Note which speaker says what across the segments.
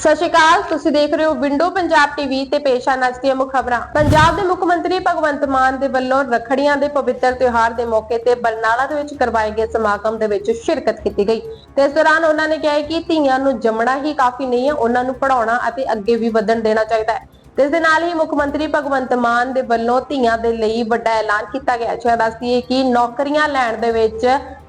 Speaker 1: ਸਤਿ ਸ਼੍ਰੀ ਅਕਾਲ, ਤੁਸੀਂ ਦੇਖ ਰਹੇ ਹੋ ਵਿੰਡੋ ਪੰਜਾਬ ਟੀਵੀ ਤੇ ਪੇਸ਼ ਹਨ ਅੱਜ ਦੀਆਂ ਮੁੱਖ ਖਬਰਾਂ। ਪੰਜਾਬ ਦੇ ਮੁੱਖ ਮੰਤਰੀ ਭਗਵੰਤ ਮਾਨ ਦੇ ਵੱਲੋਂ ਰੱਖੜੀਆਂ ਦੇ ਪਵਿੱਤਰ ਤਿਉਹਾਰ ਦੇ ਮੌਕੇ ਤੇ ਬਰਨਾਲਾ ਦੇ ਵਿੱਚ ਕਰਵਾਏ ਗਏ ਸਮਾਗਮ ਦੇ ਵਿੱਚ ਸ਼ਿਰਕਤ ਕੀਤੀ ਗਈ। ਤੇ ਇਸ ਦੌਰਾਨ ਉਹਨਾਂ ਨੇ ਕਿਹਾ ਕਿ ਧੀਆਂ ਨੂੰ ਜੰਮਣਾ ਹੀ ਕਾਫੀ ਨਹੀਂ ਹੈ, ਉਹਨਾਂ ਨੂੰ ਪੜਾਉਣਾ ਅਤੇ ਅੱਗੇ ਵੀ ਵਧਣ ਦੇਣਾ ਚਾਹੀਦਾ ਹੈ। ਇਸ ਦੇ ਨਾਲ ਹੀ ਮੁੱਖ ਮੰਤਰੀ ਭਗਵੰਤ ਮਾਨ ਦੇ ਵੱਲੋਂ ਧੀਆਂ ਦੇ ਲਈ ਵੱਡਾ ਐਲਾਨ ਕੀਤਾ ਗਿਆ। ਹੈ ਦੱਸਦੀ ਹੈ ਕਿ ਨੌਕਰੀਆਂ ਲੈਣ ਦੇ ਵਿੱਚ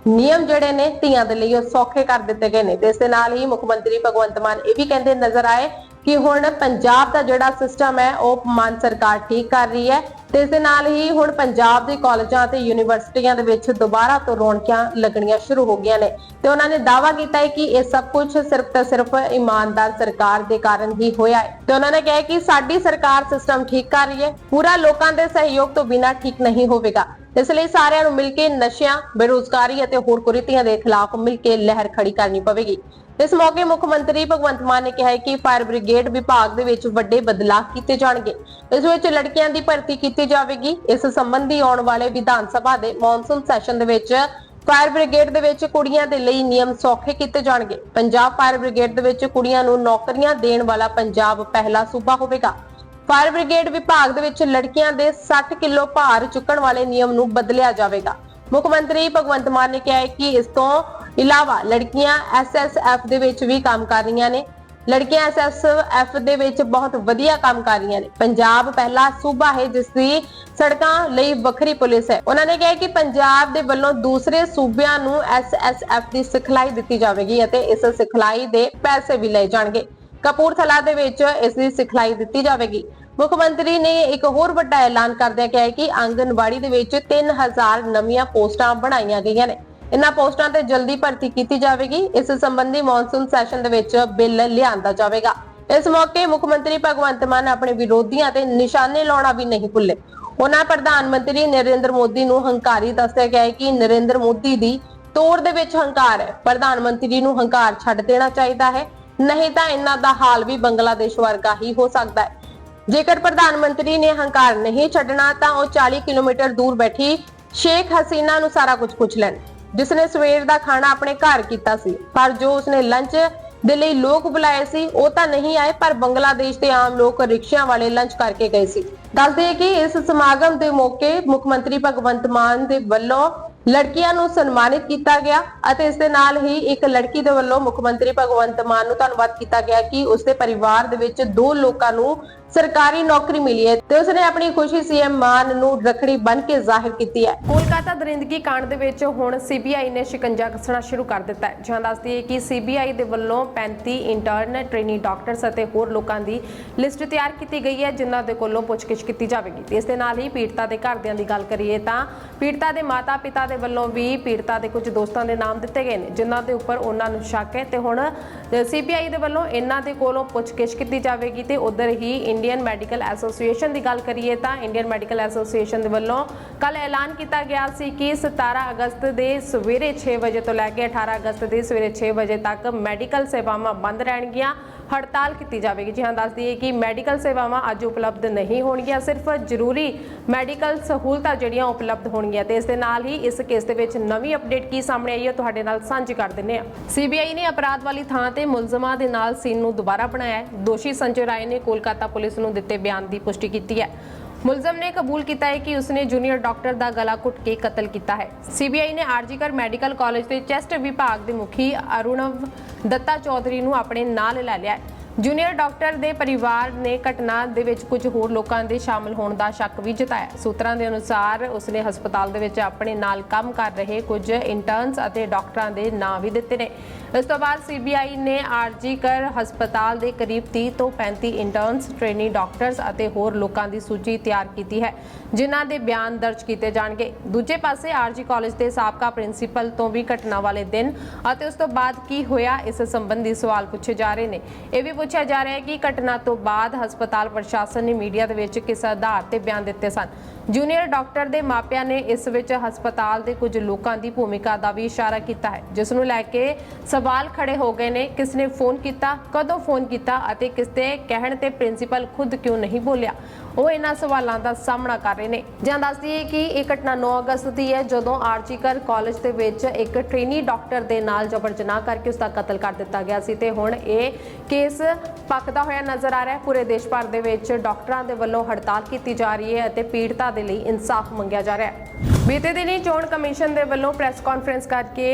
Speaker 1: ਨਿਯਮ ਜਿਹੜੇ ਨੇ ਧੀਆਂ ਦੇ ਲਈ ਉਹ ਸੌਖੇ ਕਰ ਦਿੱਤੇ ਗਏ ਨੇ। ਤੇ ਇਸ ਦੇ ਨਾਲ ਹੀ ਮੁੱਖ ਮੰਤਰੀ ਭਗਵੰਤ ਮਾਨ ਇਹ ਵੀ ਕਹਿੰਦੇ ਨਜ਼ਰ ਆਏ ਕਿ ਹੁਣ ਪੰਜਾਬ ਦਾ ਜਿਹੜਾ ਸਿਸਟਮ ਹੈ, ਉਹ ਮਾਨ ਸਰਕਾਰ ਠੀਕ ਕਰ ਰਹੀ ਹੈ ਤੇ ਇਸ ਦੇ ਨਾਲ ਹੀ ਹੁਣ ਪੰਜਾਬ ਦੇ ਕਾਲਜਾਂ ਤੇ ਯੂਨੀਵਰਸਿਟੀਆਂ ਦੇ ਵਿੱਚ ਦੁਬਾਰਾ ਤੋਂ ਰੌਣਕਾਂ ਲੱਗਣੀਆਂ ਸ਼ੁਰੂ ਹੋ ਗਈਆਂ ਨੇ। ਤੇ ਉਹਨਾਂ ਨੇ ਦਾਅਵਾ ਕੀਤਾ ਹੈ ਕਿ ਇਹ ਸਭ ਕੁਝ ਸਿਰਫ ਤੇ ਸਿਰਫ ਇਮਾਨਦਾਰ ਸਰਕਾਰ ਦੇ ਕਾਰਨ ਹੀ ਹੋਇਆ ਹੈ। ਤੇ ਉਹਨਾਂ ਨੇ ਕਿਹਾ ਕਿ ਸਾਡੀ ਸਰਕਾਰ ਸਿਸਟਮ ਠੀਕ ਕਰ ਰਹੀ ਹੈ, ਪੂਰਾ ਲੋਕਾਂ ਦੇ ਸਹਿਯੋਗ ਤੋਂ ਬਿਨਾਂ ਠੀਕ ਨਹੀਂ ਹੋਵੇਗਾ। ਇਸ ਲਈ ਸਾਰਿਆਂ ਨੂੰ ਮਿਲ ਕੇ ਨਸ਼ਿਆਂ, ਬੇਰੁਜ਼ਗਾਰੀ ਅਤੇ ਹੋਰ ਕੁਰੀਤੀਆਂ ਦੇ ਖਿਲਾਫ ਮਿਲ ਕੇ ਲਹਿਰ ਖੜੀ ਕਰਨੀ ਪਵੇਗੀ। ਇਸ ਮੌਕੇ ਮੁੱਖ ਮੰਤਰੀ ਭਗਵੰਤ ਮਾਨ ਨੇ ਕਿਹਾ ਕਿ ਫਾਇਰ ਬ੍ਰਿਗੇਡ ਵਿਭਾਗ ਦੇ ਵਿੱਚ ਵੱਡੇ ਬਦਲਾਅ ਕੀਤੇ ਜਾਣਗੇ। ਇਸ ਵਿੱਚ ਲੜਕੀਆਂ ਦੀ ਭਰਤੀ ਕੀਤੀ ਜਾਵੇਗੀ। ਇਸ ਸੰਬੰਧੀ ਆਉਣ ਵਾਲੇ ਵਿਧਾਨ ਸਭਾ ਦੇ ਮੌਨਸੂਨ ਸੈਸ਼ਨ ਦੇ ਵਿੱਚ ਫਾਇਰ ਬ੍ਰਿਗੇਡ ਦੇ ਵਿੱਚ ਕੁੜੀਆਂ ਦੇ ਲਈ ਨਿਯਮ ਸੌਖੇ ਕੀਤੇ ਜਾਣਗੇ। ਪੰਜਾਬ ਫਾਇਰ ਬ੍ਰਿਗੇਡ ਦੇ ਵਿੱਚ ਕੁੜੀਆਂ ਨੂੰ ਨੌਕਰੀਆਂ ਦੇਣ ਵਾਲਾ ਪੰਜਾਬ ਪਹਿਲਾ ਸੂਬਾ ਹੋਵੇਗਾ। ਫਾਇਰ ਬ੍ਰਿਗੇਡ ਵਿਭਾਗ ਦੇ ਵਿੱਚ ਲੜਕੀਆਂ ਦੇ 60 ਕਿਲੋ ਭਾਰ ਚੁੱਕਣ ਵਾਲੇ ਨਿਯਮ ਨੂੰ ਬਦਲਿਆ ਜਾਵੇਗਾ। ਮੁੱਖ ਮੰਤਰੀ ਭਗਵੰਤ ਮਾਨ ਨੇ ਕਿਹਾ ਹੈ ਕਿ ਇਸ ਤੋਂ ਇਲਾਵਾ ਲੜਕੀਆਂ ਐਸਐਸਐਫ ਦੇ ਵਿੱਚ ਵੀ ਕੰਮ ਕਰ ਰਹੀਆਂ ਨੇ। ਲੜਕੀਆਂ ਐਸਐਸਐਫ ਦੇ ਵਿੱਚ ਬਹੁਤ ਵਧੀਆ ਕੰਮ ਕਰ ਰਹੀਆਂ ਨੇ। ਪੰਜਾਬ ਪਹਿਲਾ ਸੂਬਾ ਹੈ, ਜਿਸ ਦੀ ਸੜਕਾਂ ਲਈ ਵੱਖਰੀ ਪੁਲਿਸ ਹੈ। ਉਹਨਾਂ ਨੇ ਕਿਹਾ ਕਿ ਪੰਜਾਬ ਦੇ ਵੱਲੋਂ ਦੂਸਰੇ ਸੂਬਿਆਂ ਨੂੰ ਐਸਐਸਐਫ ਦੀ ਸਿਖਲਾਈ ਦਿੱਤੀ ਜਾਵੇਗੀ ਅਤੇ ਇਸ ਸਿਖਲਾਈ ਦੇ ਪੈਸੇ ਵੀ ਲਏ ਜਾਣਗੇ। ਕਪੂਰਥਲਾ ਦੇ ਵਿੱਚ ਇਸ ਦੀ ਸਿਖਲਾਈ ਦਿੱਤੀ ਜਾਵੇਗੀ। ਮੁੱਖ ਮੰਤਰੀ ਨੇ ਇੱਕ ਹੋਰ ਵੱਡਾ ਐਲਾਨ ਕਰਦਿਆਂ ਕਿਹਾ ਕਿ ਆਂਗਨਵਾੜੀ ਦੇ ਵਿੱਚ 3000 ਨਵੀਆਂ ਪੋਸਟਾਂ ਬਣਾਈਆਂ ਗਈਆਂ ਨੇ। ਇਨ੍ਹਾਂ ਪੋਸਟਾਂ ਤੇ ਜਲਦੀ ਭਰਤੀ ਕੀਤੀ ਜਾਵੇਗੀ। ਇਸ ਸੰਬੰਧੀ ਮੌਨਸੂਨ ਸੈਸ਼ਨ ਦੇ ਵਿੱਚ ਬਿੱਲ ਲਿਆਂਦਾ ਜਾਵੇਗਾ। ਇਸ ਮੌਕੇ ਮੁੱਖ ਮੰਤਰੀ ਭਗਵੰਤ ਮਾਨ ਆਪਣੇ ਵਿਰੋਧੀਆਂ ਤੇ ਨਿਸ਼ਾਨੇ ਲਾਉਣਾ ਵੀ ਨਹੀਂ ਭੁੱਲੇ। ਉਹਨਾਂ ਪ੍ਰਧਾਨ ਮੰਤਰੀ ਨਰਿੰਦਰ ਮੋਦੀ ਨੂੰ ਹੰਕਾਰੀ ਦੱਸਿਆ ਗਿਆ ਹੈ ਕਿ ਨਰਿੰਦਰ ਮੋਦੀ ਦੀ ਤੋਰ ਦੇ ਵਿੱਚ ਹੰਕਾਰ ਹੈ। ਪ੍ਰਧਾਨ ਮੰਤਰੀ ਨੂੰ ਹੰਕਾਰ ਛੱਡ ਦੇਣਾ ਚਾਹੀਦਾ ਹੈ। ਨਹੀਂ ਤਾਂ ਇਹਨਾਂ ਦਾ ਹਾਲ ਵੀ ਬੰਗਲਾਦੇਸ਼ ਵਰਗਾ ਹੀ ਹੋ ਸਕਦਾ ਹੈ। ਜੇਕਰ ਪ੍ਰਧਾਨ ਮੰਤਰੀ ਨੇ ਹੰਕਾਰ ਨਹੀਂ ਛੱਡਣਾ, ਤਾਂ ਉਹ 40 ਕਿਲੋਮੀਟਰ ਦੂਰ ਬੈਠੀ ਸ਼ੇਖ ਹਸੀਨਾ ਨੂੰ ਸਾਰਾ ਕੁਝ ਪੁੱਛ ਲੈਣ। ਜਿਸਨੇ ਸਵੇਰ ਦਾ ਖਾਣਾ ਆਪਣੇ ਘਰ ਕੀਤਾ ਸੀ, ਪਰ ਜੋ ਉਸਨੇ ਲੰਚ ਦੇ ਲਈ ਲੋਕ ਬੁਲਾਏ ਸੀ, ਉਹ ਤਾਂ ਨਹੀਂ ਆਏ, ਪਰ ਬੰਗਲਾਦੇਸ਼ ਦੇ ਆਮ ਲੋਕ ਰਿਕਸ਼ਿਆਂ ਵਾਲੇ ਲੰਚ ਕਰਕੇ ਗਏ ਸੀ। ਦੱਸਦੇ ਹਾਂ ਕਿ ਇਸ ਸਮਾਗਮ ਦੇ ਮੌਕੇ ਮੁੱਖ ਮੰਤਰੀ ਭਗਵੰਤ ਮਾਨ ਦੇ ਵੱਲੋਂ ਲੜਕੀਆਂ ਨੂੰ ਸਨਮਾਨਿਤ ਕੀਤਾ ਗਿਆ ਅਤੇ ਇਸ ਦੇ ਨਾਲ ਹੀ ਇੱਕ ਲੜਕੀ ਦੇ ਵੱਲੋਂ ਮੁੱਖ ਮੰਤਰੀ ਭਗਵੰਤ ਮਾਨ ਨੂੰ ਧੰਨਵਾਦ ਕੀਤਾ ਗਿਆ ਕਿ ਉਸਦੇ ਪਰਿਵਾਰ ਦੇ ਵਿੱਚ ਦੋ ਲੋਕਾਂ ਨੂੰ ਸਰਕਾਰੀ ਨੌਕਰੀ ਮਿਲੀ ਹੈ ਤੇ ਉਸਨੇ ਆਪਣੀ ਖੁਸ਼ੀ ਸੀਐਮ ਮਾਨ ਨੂੰ ਰੱਖੜੀ ਬੰਨ ਕੇ ਜ਼ਾਹਿਰ ਕੀਤੀ ਹੈ। ਕੋਲਕਾਤਾ ਦਰਿੰਦਗੀ ਕਾਂਡ ਦੇ ਵਿੱਚ ਹੁਣ ਸੀਬੀਆਈ ਨੇ ਸ਼ਿਕੰਜਾ ਕੱਸਣਾ ਸ਼ੁਰੂ ਕਰ ਦਿੱਤਾ ਹੈ। ਜਾਂ ਦੱਸਦੀ ਹੈ ਕਿ ਸੀਬੀਆਈ ਦੇ ਵੱਲੋਂ 35 ਇੰਟਰਨ ਟ੍ਰੇਨੀ ਡਾਕਟਰਸ ਅਤੇ ਹੋਰ ਲੋਕਾਂ ਦੀ ਲਿਸਟ ਤਿਆਰ ਕੀਤੀ ਗਈ ਹੈ, ਜਿਨ੍ਹਾਂ ਦੇ ਕੋਲੋਂ ਪੁੱਛਗਿੱਛ ਕੀਤੀ ਜਾਵੇਗੀ। ਇਸ ਦੇ ਨਾਲ ਹੀ ਪੀੜਤਾ ਦੇ ਘਰਦਿਆਂ ਦੀ ਗੱਲ ਕਰੀਏ ਤਾਂ ਪੀੜਤਾ ਦੇ ਮਾਤਾ-ਪਿਤਾ ਦੇ ਵੱਲੋਂ ਵੀ ਪੀੜਤਾ ਦੇ ਕੁਝ ਦੋਸਤਾਂ ਦੇ ਨਾਮ ਦਿੱਤੇ ਗਏ ਨੇ, ਜਿਨ੍ਹਾਂ ਦੇ ਉੱਪਰ ਉਹਨਾਂ ਨੂੰ ਸ਼ੱਕ ਹੈ। ਤੇ ਹੁਣ ਸੀਬੀਆਈ ਦੇ ਵੱਲੋਂ ਇਹਨਾਂ ਦੇ ਕੋਲੋਂ ਪੁੱਛਗਿੱਛ ਕੀਤੀ ਜਾਵੇਗੀ ਤੇ ਉਧਰ ਹੀ ਇੰਡੀਅਨ ਮੈਡੀਕਲ ਐਸੋਸੀਏਸ਼ਨ ਦੀ ਗੱਲ ਕਰੀਏ ਤਾਂ ਇੰਡੀਅਨ ਮੈਡੀਕਲ ਐਸੋਸੀਏਸ਼ਨ ਦੇ ਵੱਲੋਂ ਕੱਲ ਐਲਾਨ ਕੀਤਾ ਗਿਆ ਸੀ ਕਿ 17 ਅਗਸਤ ਦੇ ਸਵੇਰੇ 6 ਵਜੇ ਤੋਂ ਲੈ ਕੇ 18 ਅਗਸਤ ਦੇ ਸਵੇਰੇ 6 ਵਜੇ ਤੱਕ ਮੈਡੀਕਲ ਸੇਵਾਵਾਂ ਬੰਦ ਰਹਿਣਗੀਆਂ, ਹੜਤਾਲ ਕੀਤੀ ਜਾਵੇਗੀ। ਜੀ ਹਾਂ, ਦੱਸ ਦਈਏ ਕਿ ਮੈਡੀਕਲ ਸੇਵਾਵਾਂ ਅੱਜ ਉਪਲਬਧ ਨਹੀਂ ਹੋਣਗੀਆਂ, ਸਿਰਫ ਜ਼ਰੂਰੀ ਮੈਡੀਕਲ ਸਹੂਲਤਾਂ ਜਿਹੜੀਆਂ ਉਪਲਬਧ ਹੋਣਗੀਆਂ ਤੇ ਇਸ ਦੇ ਨਾਲ ਹੀ ਇਸ ਕੇਸ ਦੇ ਵਿੱਚ ਨਵੀਂ ਅਪਡੇਟ ਕੀ ਸਾਹਮਣੇ ਆਈ ਹੈ ਤੁਹਾਡੇ ਨਾਲ ਸਾਂਝੀ ਕਰ ਦਿੰਨੇ ਆ ਸੀਬੀਆਈ ਨੇ ਅਪਰਾਧ ਵਾਲੀ ਥਾਂ ਤੇ ਮੁਲਜ਼ਮਾਂ ਦੇ ਨਾਲ ਸੀਨ ਨੂੰ ਦੁਬਾਰਾ ਬਣਾਇਆ ਦੋਸ਼ੀ ਸੰਜੇ ਰਾਏ ਨੇ ਕੋਲਕਾਤਾ ਪੁਲਿਸ ਨੂੰ ਦਿੱਤੇ ਬਿਆਨ ਦੀ ਪੁਸ਼ਟੀ ਕੀਤੀ ਹੈ। ਮੁਲਜ਼ਮ ਨੇ ਕਬੂਲ ਕੀਤਾ ਹੈ ਕਿ ਉਸਨੇ ਜੂਨੀਅਰ ਡਾਕਟਰ ਦਾ ਗਲਾ ਘੁੱਟ ਕੇ ਕਤਲ ਕੀਤਾ ਹੈ। ਸੀਬੀਆਈ ਨੇ ਆਰਜੀਕਰ ਮੈਡੀਕਲ ਕਾਲਜ ਦੇ ਚੈਸਟ ਵਿਭਾਗ ਦੇ ਮੁਖੀ ਅਰੁਣਵ ਦੱਤਾ ਚੌਧਰੀ ਨੂੰ ਆਪਣੇ ਨਾਲ ਲੈ ਲਿਆ ਜੂਨੀਅਰ ਡਾਕਟਰ ਦੇ ਪਰਿਵਾਰ ਨੇ ਘਟਨਾ ਦੇ ਵਿੱਚ ਕੁਝ ਹੋਰ ਲੋਕਾਂ ਦੇ ਸ਼ਾਮਲ ਹੋਣ ਦਾ ਸ਼ੱਕ ਵੀ ਜਤਾਇਆ। ਸੂਤਰਾਂ ਦੇ ਅਨੁਸਾਰ ਉਸਨੇ ਹਸਪਤਾਲ ਦੇ ਵਿੱਚ ਆਪਣੇ ਨਾਲ ਕੰਮ ਕਰ ਰਹੇ ਕੁਝ ਇੰਟਰਨਸ ਅਤੇ ਡਾਕਟਰਾਂ ਦੇ ਨਾਂ ਵੀ ਦਿੱਤੇ ਨੇ। ਇਸ ਤੋਂ ਬਾਅਦ ਸੀਬੀਆਈ ਨੇ ਆਰਜੀ ਕਰ ਹਸਪਤਾਲ ਦੇ ਕਰੀਬ 30 ਤੋਂ 35 ਇੰਟਰਨਸ ਟ੍ਰੇਨੀ ਡਾਕਟਰਸ ਅਤੇ ਹੋਰ ਲੋਕਾਂ ਦੀ ਸੂਚੀ ਤਿਆਰ ਕੀਤੀ ਹੈ, ਜਿਨ੍ਹਾਂ ਦੇ ਬਿਆਨ ਦਰਜ ਕੀਤੇ ਜਾਣਗੇ। ਦੂਜੇ ਪਾਸੇ ਆਰਜੀ ਕਾਲਜ ਦੇ ਸਾਬਕਾ ਪ੍ਰਿੰਸੀਪਲ ਤੋਂ ਵੀ ਘਟਨਾ ਵਾਲੇ ਦਿਨ ਅਤੇ ਉਸ ਤੋਂ ਬਾਅਦ ਕੀ ਹੋਇਆ, ਇਸ ਸੰਬੰਧੀ ਸਵਾਲ ਪੁੱਛੇ ਜਾ ਰਹੇ ਨੇ। ਇਹ ਵੀ ਪੁੱਛਿਆ ਜਾ ਰਿਹਾ ਹੈ ਕਿ ਘਟਨਾ ਤੋਂ ਬਾਅਦ ਹਸਪਤਾਲ ਪ੍ਰਸ਼ਾਸਨ ਨੇ ਮੀਡੀਆ ਦੇ ਵਿੱਚ ਕਿਸ ਆਧਾਰ ਤੇ ਬਿਆਨ ਦਿੱਤੇ ਸਨ? ਜੂਨੀਅਰ ਡਾਕਟਰ ਦੇ ਮਾਪਿਆਂ ਨੇ ਇਸ ਵਿੱਚ ਹਸਪਤਾਲ ਦੇ ਕੁਝ ਲੋਕਾਂ ਦੀ ਭੂਮਿਕਾ ਦਾ ਵੀ ਇਸ਼ਾਰਾ ਕੀਤਾ ਹੈ, ਜਿਸ ਨੂੰ ਲੈ ਕੇ ਸਵਾਲ ਖੜੇ ਹੋ ਗਏ ਨੇ ਕਿਸ ਨੇ ਫੋਨ ਕੀਤਾ, ਕਦੋਂ ਫੋਨ ਕੀਤਾ ਅਤੇ ਕਿਸ ਦੇ ਕਹਿਣ ਤੇ ਪ੍ਰਿੰਸੀਪਲ ਖੁਦ ਕਿਉਂ ਨਹੀਂ ਬੋਲਿਆ? ਉਹ ਇਹਨਾਂ ਸਵਾਲਾਂ ਦਾ ਸਾਹਮਣਾ ਕਰ ਰਹੇ ਨੇ। ਜਾਂ ਦੱਸਦੀ ਹੈ ਕਿ ਇਹ ਘਟਨਾ 9 ਅਗਸਤ ਦੀ ਹੈ, ਜਦੋਂ ਆਰਜੀਕਰ ਕਾਲਜ ਦੇ ਵਿੱਚ ਇੱਕ ਟ੍ਰੇਨੀ ਡਾਕਟਰ ਦੇ ਨਾਲ ਜਬਰ ਜਨਾਹ ਕਰਕੇ ਉਸ ਦਾ ਕਤਲ ਕਰ ਦਿੱਤਾ ਗਿਆ ਸੀ ਤੇ ਹੁਣ ਇਹ ਕੇਸ ਪੱਕਦਾ ਹੋਇਆ ਨਜ਼ਰ ਆ ਰਿਹਾ ਹੈ। ਪੂਰੇ ਦੇਸ਼ ਭਰ ਦੇ ਵਿੱਚ ਡਾਕਟਰਾਂ ਦੇ ਵੱਲੋਂ ਹੜਤਾਲ ਕੀਤੀ ਜਾ ਰਹੀ ਹੈ ਅਤੇ ਪੀੜਤਾ ਦੇ ਲਈ ਇਨਸਾਫ ਮੰਗਿਆ ਜਾ ਰਿਹਾ ਹੈ। ਬੀਤੇ ਦਿਨੀ ਚੋਣ ਕਮਿਸ਼ਨ ਦੇ ਵੱਲੋਂ ਪ੍ਰੈਸ ਕਾਨਫਰੰਸ ਕਰਕੇ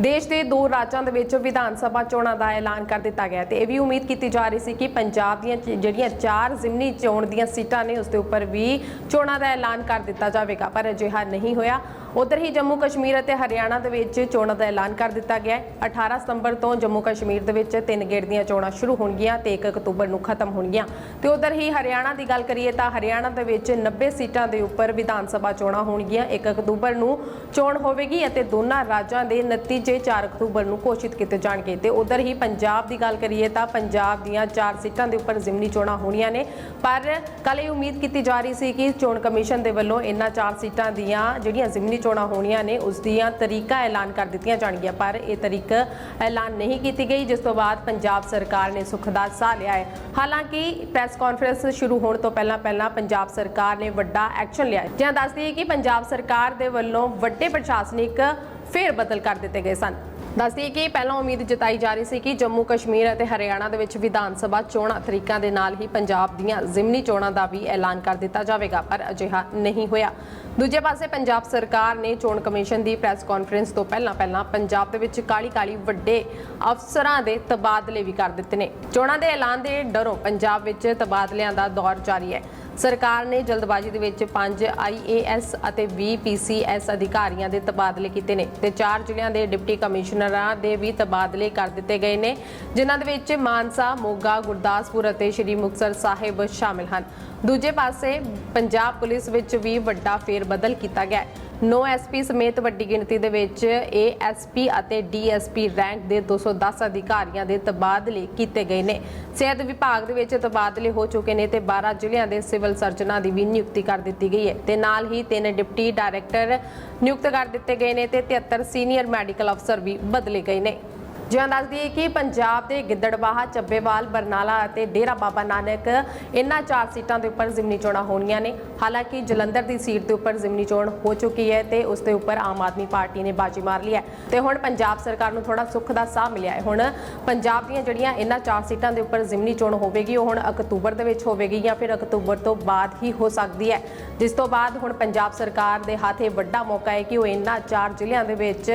Speaker 1: ਦੇਸ਼ ਦੇ ਦੋ ਰਾਜਾਂ ਦੇ ਵਿੱਚ ਵਿਧਾਨ ਸਭਾ ਚੋਣਾਂ ਦਾ ਐਲਾਨ ਕਰ ਦਿੱਤਾ ਗਿਆ ਤੇ ਇਹ ਵੀ ਉਮੀਦ ਕੀਤੀ ਜਾ ਰਹੀ ਸੀ ਕਿ ਪੰਜਾਬ ਦੀਆਂ ਜਿਹੜੀਆਂ ਚਾਰ ਜ਼ਿਮਨੀ ਚੋਣ ਦੀਆਂ ਸੀਟਾਂ ਨੇ ਉਸ ਦੇ ਉੱਪਰ ਵੀ ਚੋਣਾਂ ਦਾ ਐਲਾਨ ਕਰ ਦਿੱਤਾ ਜਾਵੇਗਾ, ਪਰ ਅਜਿਹਾ ਨਹੀਂ ਹੋਇਆ। ਉਧਰ ਹੀ ਜੰਮੂ ਕਸ਼ਮੀਰ ਅਤੇ ਹਰਿਆਣਾ ਦੇ ਵਿੱਚ ਚੋਣਾਂ ਦਾ ਐਲਾਨ ਕਰ ਦਿੱਤਾ ਗਿਆ ਹੈ। 18 ਸਤੰਬਰ ਤੋਂ ਜੰਮੂ ਕਸ਼ਮੀਰ ਦੇ ਵਿੱਚ ਤਿੰਨ ਗੇੜ ਦੀਆਂ ਚੋਣਾਂ ਸ਼ੁਰੂ ਹੋਣਗੀਆਂ ਤੇ 1 ਅਕਤੂਬਰ ਨੂੰ ਖਤਮ ਹੋਣਗੀਆਂ। ਤੇ ਉਧਰ ਹੀ ਹਰਿਆਣਾ ਦੀ ਗੱਲ ਕਰੀਏ ਤਾਂ ਹਰਿਆਣਾ ਦੇ ਵਿੱਚ 90 ਸੀਟਾਂ ਦੇ ਉੱਪਰ ਵਿਧਾਨ ਸਭਾ ਚੋਣਾਂ ਹੋਣਗੀਆਂ। 1 ਅਕਤੂਬਰ ਨੂੰ ਚੋਣ ਹੋਵੇਗੀ ਅਤੇ ਦੋਨਾਂ ਰਾਜਾਂ ਦੇ ਨਤੀਜੇ 4 ਅਕਤੂਬਰ ਨੂੰ ਘੋਸ਼ਿਤ ਕੀਤੇ ਜਾਣਗੇ ਤੇ ਉਧਰ ਹੀ ਪੰਜਾਬ ਦੀ ਗੱਲ ਕਰੀਏ ਤਾਂ ਪੰਜਾਬ ਦੀਆਂ 4 ਸੀਟਾਂ ਦੇ ਉੱਪਰ ਜ਼ਿਮਨੀ ਚੋਣਾਂ ਹੋਣੀਆਂ ਨੇ। ਪਰ ਕੱਲ ਇਹ ਉਮੀਦ ਕੀਤੀ ਜਾ ਰਹੀ ਸੀ ਕਿ ਚੋਣ ਕਮਿਸ਼ਨ ਦੇ ਵੱਲੋਂ ਇਹਨਾਂ 4 ਸੀਟਾਂ ਦੀਆਂ ਜਿਹੜੀਆਂ ਜ਼ਿਮਨੀ ਚੋਣਾਂ ਹੋਣੀਆਂ ਨੇ, ਉਸ ਦੀਆਂ ਤਰੀਕਾ ਐਲਾਨ ਕਰ ਦਿੱਤੀਆਂ ਜਾਣਗੀਆਂ। ਪਰ ਇਹ ਤਰੀਕ ਐਲਾਨ ਨਹੀਂ ਕੀਤੀ ਗਈ, ਜਿਸ ਤੋਂ ਬਾਅਦ ਪੰਜਾਬ ਸਰਕਾਰ ਨੇ ਸੁੱਖ ਦਾ ਸਾਹ ਲਿਆ ਹੈ। ਹਾਲਾਂਕਿ ਪ੍ਰੈਸ ਕਾਨਫਰੰਸ ਸ਼ੁਰੂ ਹੋਣ ਤੋਂ ਪਹਿਲਾਂ ਪਹਿਲਾਂ ਪੰਜਾਬ ਸਰਕਾਰ ਨੇ ਵੱਡਾ ਐਕਸ਼ਨ ਲਿਆ ਹੈ। ਜਾਂ ਦੱਸਦੀ ਹੈ ਕਿ ਪੰਜਾਬ ਸਰਕਾਰ ਦੇ ਵੱਲੋਂ ਵੱਡੇ ਪ੍ਰਸ਼ਾਸਨਿਕ ਫੇਰ ਬਦਲ ਕਰ ਦਿੱਤੇ ਗਏ ਸਨ। ਦੱਸਦੀ ਕਿ ਪਹਿਲਾਂ ਉਮੀਦ ਜਤਾਈ ਜਾ ਰਹੀ ਸੀ ਕਿ ਜੰਮੂ ਕਸ਼ਮੀਰ ਅਤੇ ਹਰਿਆਣਾ ਦੇ ਵਿੱਚ ਵਿਧਾਨ ਸਭਾ ਚੋਣਾਂ ਤਰੀਕਾਂ ਦੇ ਨਾਲ ਹੀ ਪੰਜਾਬ ਦੀਆਂ ਜ਼ਿਮਨੀ ਚੋਣਾਂ ਦਾ ਵੀ ਐਲਾਨ ਕਰ ਦਿੱਤਾ ਜਾਵੇਗਾ, ਪਰ ਅਜਿਹਾ ਨਹੀਂ ਹੋਇਆ। ਦੂਜੇ ਪਾਸੇ ਪੰਜਾਬ ਸਰਕਾਰ ਨੇ ਚੋਣ ਕਮਿਸ਼ਨ ਦੀ ਪ੍ਰੈਸ ਕਾਨਫਰੰਸ ਤੋਂ ਪਹਿਲਾਂ ਪਹਿਲਾਂ ਪੰਜਾਬ ਦੇ ਵਿੱਚ ਕਾਲੀ-ਕਾਲੀ ਵੱਡੇ ਅਫਸਰਾਂ ਦੇ ਤਬਾਦਲੇ ਵੀ ਕਰ ਦਿੱਤੇ ਨੇ। ਚੋਣਾਂ ਦੇ ਐਲਾਨ ਦੇ ਡਰੋਂ ਪੰਜਾਬ ਵਿੱਚ ਤਬਾਦਲਿਆਂ ਦਾ ਦੌਰ ਜਾਰੀ ਹੈ। ਸਰਕਾਰ ਨੇ ਜਲਦਬਾਜ਼ੀ ਦੇ ਵਿੱਚ 5 ਆਈਏਐਸ ਅਤੇ 20 ਪੀਸੀਐਸ ਅਧਿਕਾਰੀਆਂ ਦੇ ਤਬਾਦਲੇ ਕੀਤੇ ਨੇ ਤੇ ਚਾਰ ਜ਼ਿਲ੍ਹਿਆਂ ਦੇ ਡਿਪਟੀ ਕਮਿਸ਼ਨਰਾਂ ਦੇ ਵੀ ਤਬਾਦਲੇ ਕਰ ਦਿੱਤੇ ਗਏ ਨੇ, ਜਿਨ੍ਹਾਂ ਦੇ ਵਿੱਚ ਮਾਨਸਾ, ਮੋਗਾ, ਗੁਰਦਾਸਪੁਰ ਅਤੇ ਸ਼੍ਰੀ ਮੁਕਤਸਰ ਸਾਹਿਬ ਸ਼ਾਮਿਲ ਹਨ। ਦੂਜੇ ਪਾਸੇ ਪੰਜਾਬ ਪੁਲਿਸ ਵਿੱਚ ਵੀ ਵੱਡਾ ਫੇਰ ਬਦਲ ਕੀਤਾ ਗਿਆ ਹੈ। 9 ਐਸਪੀ ਸਮੇਤ ਵੱਡੀ ਗਿਣਤੀ ਦੇ ਵਿੱਚ ਏਐਸਪੀ ਅਤੇ ਡੀਐਸਪੀ ਰੈਂਕ ਦੇ 210 ਅਧਿਕਾਰੀਆਂ ਦੇ ਤਬਾਦਲੇ ਕੀਤੇ ਗਏ ਨੇ। ਸਿਹਤ ਵਿਭਾਗ ਦੇ ਵਿੱਚ ਤਬਾਦਲੇ ਹੋ ਚੁੱਕੇ ਨੇ ਤੇ 12 ਜ਼ਿਲ੍ਹਿਆਂ ਦੇ ਸਿਵਲ ਸਰਜਨਾਂ ਦੀ ਵੀ ਨਿਯੁਕਤੀ ਕਰ ਦਿੱਤੀ ਗਈ ਹੈ। ਤੇ ਨਾਲ ਹੀ ਤਿੰਨ ਡਿਪਟੀ ਡਾਇਰੈਕਟਰ ਨਿਯੁਕਤ ਕਰ ਦਿੱਤੇ ਗਏ ਨੇ ਤੇ 73 ਸੀਨੀਅਰ ਮੈਡੀਕਲ ਅਫਸਰ ਵੀ ਬਦਲੇ ਗਏ ਨੇ। ਜਿਵੇਂ ਦੱਸਦੀ ਹੈ ਕਿ ਪੰਜਾਬ ਦੇ ਗਿੱਦੜਬਾਹਾ, ਚੱਬੇਵਾਲ, ਬਰਨਾਲਾ ਅਤੇ ਡੇਰਾ ਬਾਬਾ ਨਾਨਕ ਇਹਨਾਂ ਚਾਰ ਸੀਟਾਂ ਦੇ ਉੱਪਰ ਜ਼ਿਮਨੀ ਚੋਣਾਂ ਹੋਣੀਆਂ ਨੇ। ਹਾਲਾਂਕਿ ਜਲੰਧਰ ਦੀ ਸੀਟ ਦੇ ਉੱਪਰ ਜ਼ਿਮਨੀ ਚੋਣ ਹੋ ਚੁੱਕੀ ਹੈ ਤੇ ਉਸ ਦੇ ਉੱਪਰ ਆਮ ਆਦਮੀ ਪਾਰਟੀ ਨੇ ਬਾਜੀ ਮਾਰ ਲਈ ਹੈ। ਤੇ ਹੁਣ ਪੰਜਾਬ ਸਰਕਾਰ ਨੂੰ ਥੋੜਾ ਸੁੱਖ ਦਾ ਸਾਹ ਮਿਲਿਆ ਹੈ। ਹੁਣ ਪੰਜਾਬ ਦੀਆਂ ਜਿਹੜੀਆਂ ਇਹਨਾਂ ਚਾਰ ਸੀਟਾਂ ਦੇ ਉੱਪਰ ਜ਼ਿਮਨੀ ਚੋਣ ਹੋਵੇਗੀ, ਉਹ ਹੁਣ ਅਕਤੂਬਰ ਦੇ ਵਿੱਚ ਹੋਵੇਗੀ ਜਾਂ ਫਿਰ ਅਕਤੂਬਰ ਤੋਂ ਬਾਅਦ ਹੀ ਹੋ ਸਕਦੀ ਹੈ। ਜਿਸ ਤੋਂ ਬਾਅਦ ਹੁਣ ਪੰਜਾਬ ਸਰਕਾਰ ਦੇ ਹੱਥ ਇਹ ਵੱਡਾ ਮੌਕਾ ਹੈ ਕਿ ਉਹ ਇਹਨਾਂ ਚਾਰ ਜ਼ਿਲ੍ਹਿਆਂ ਦੇ ਵਿੱਚ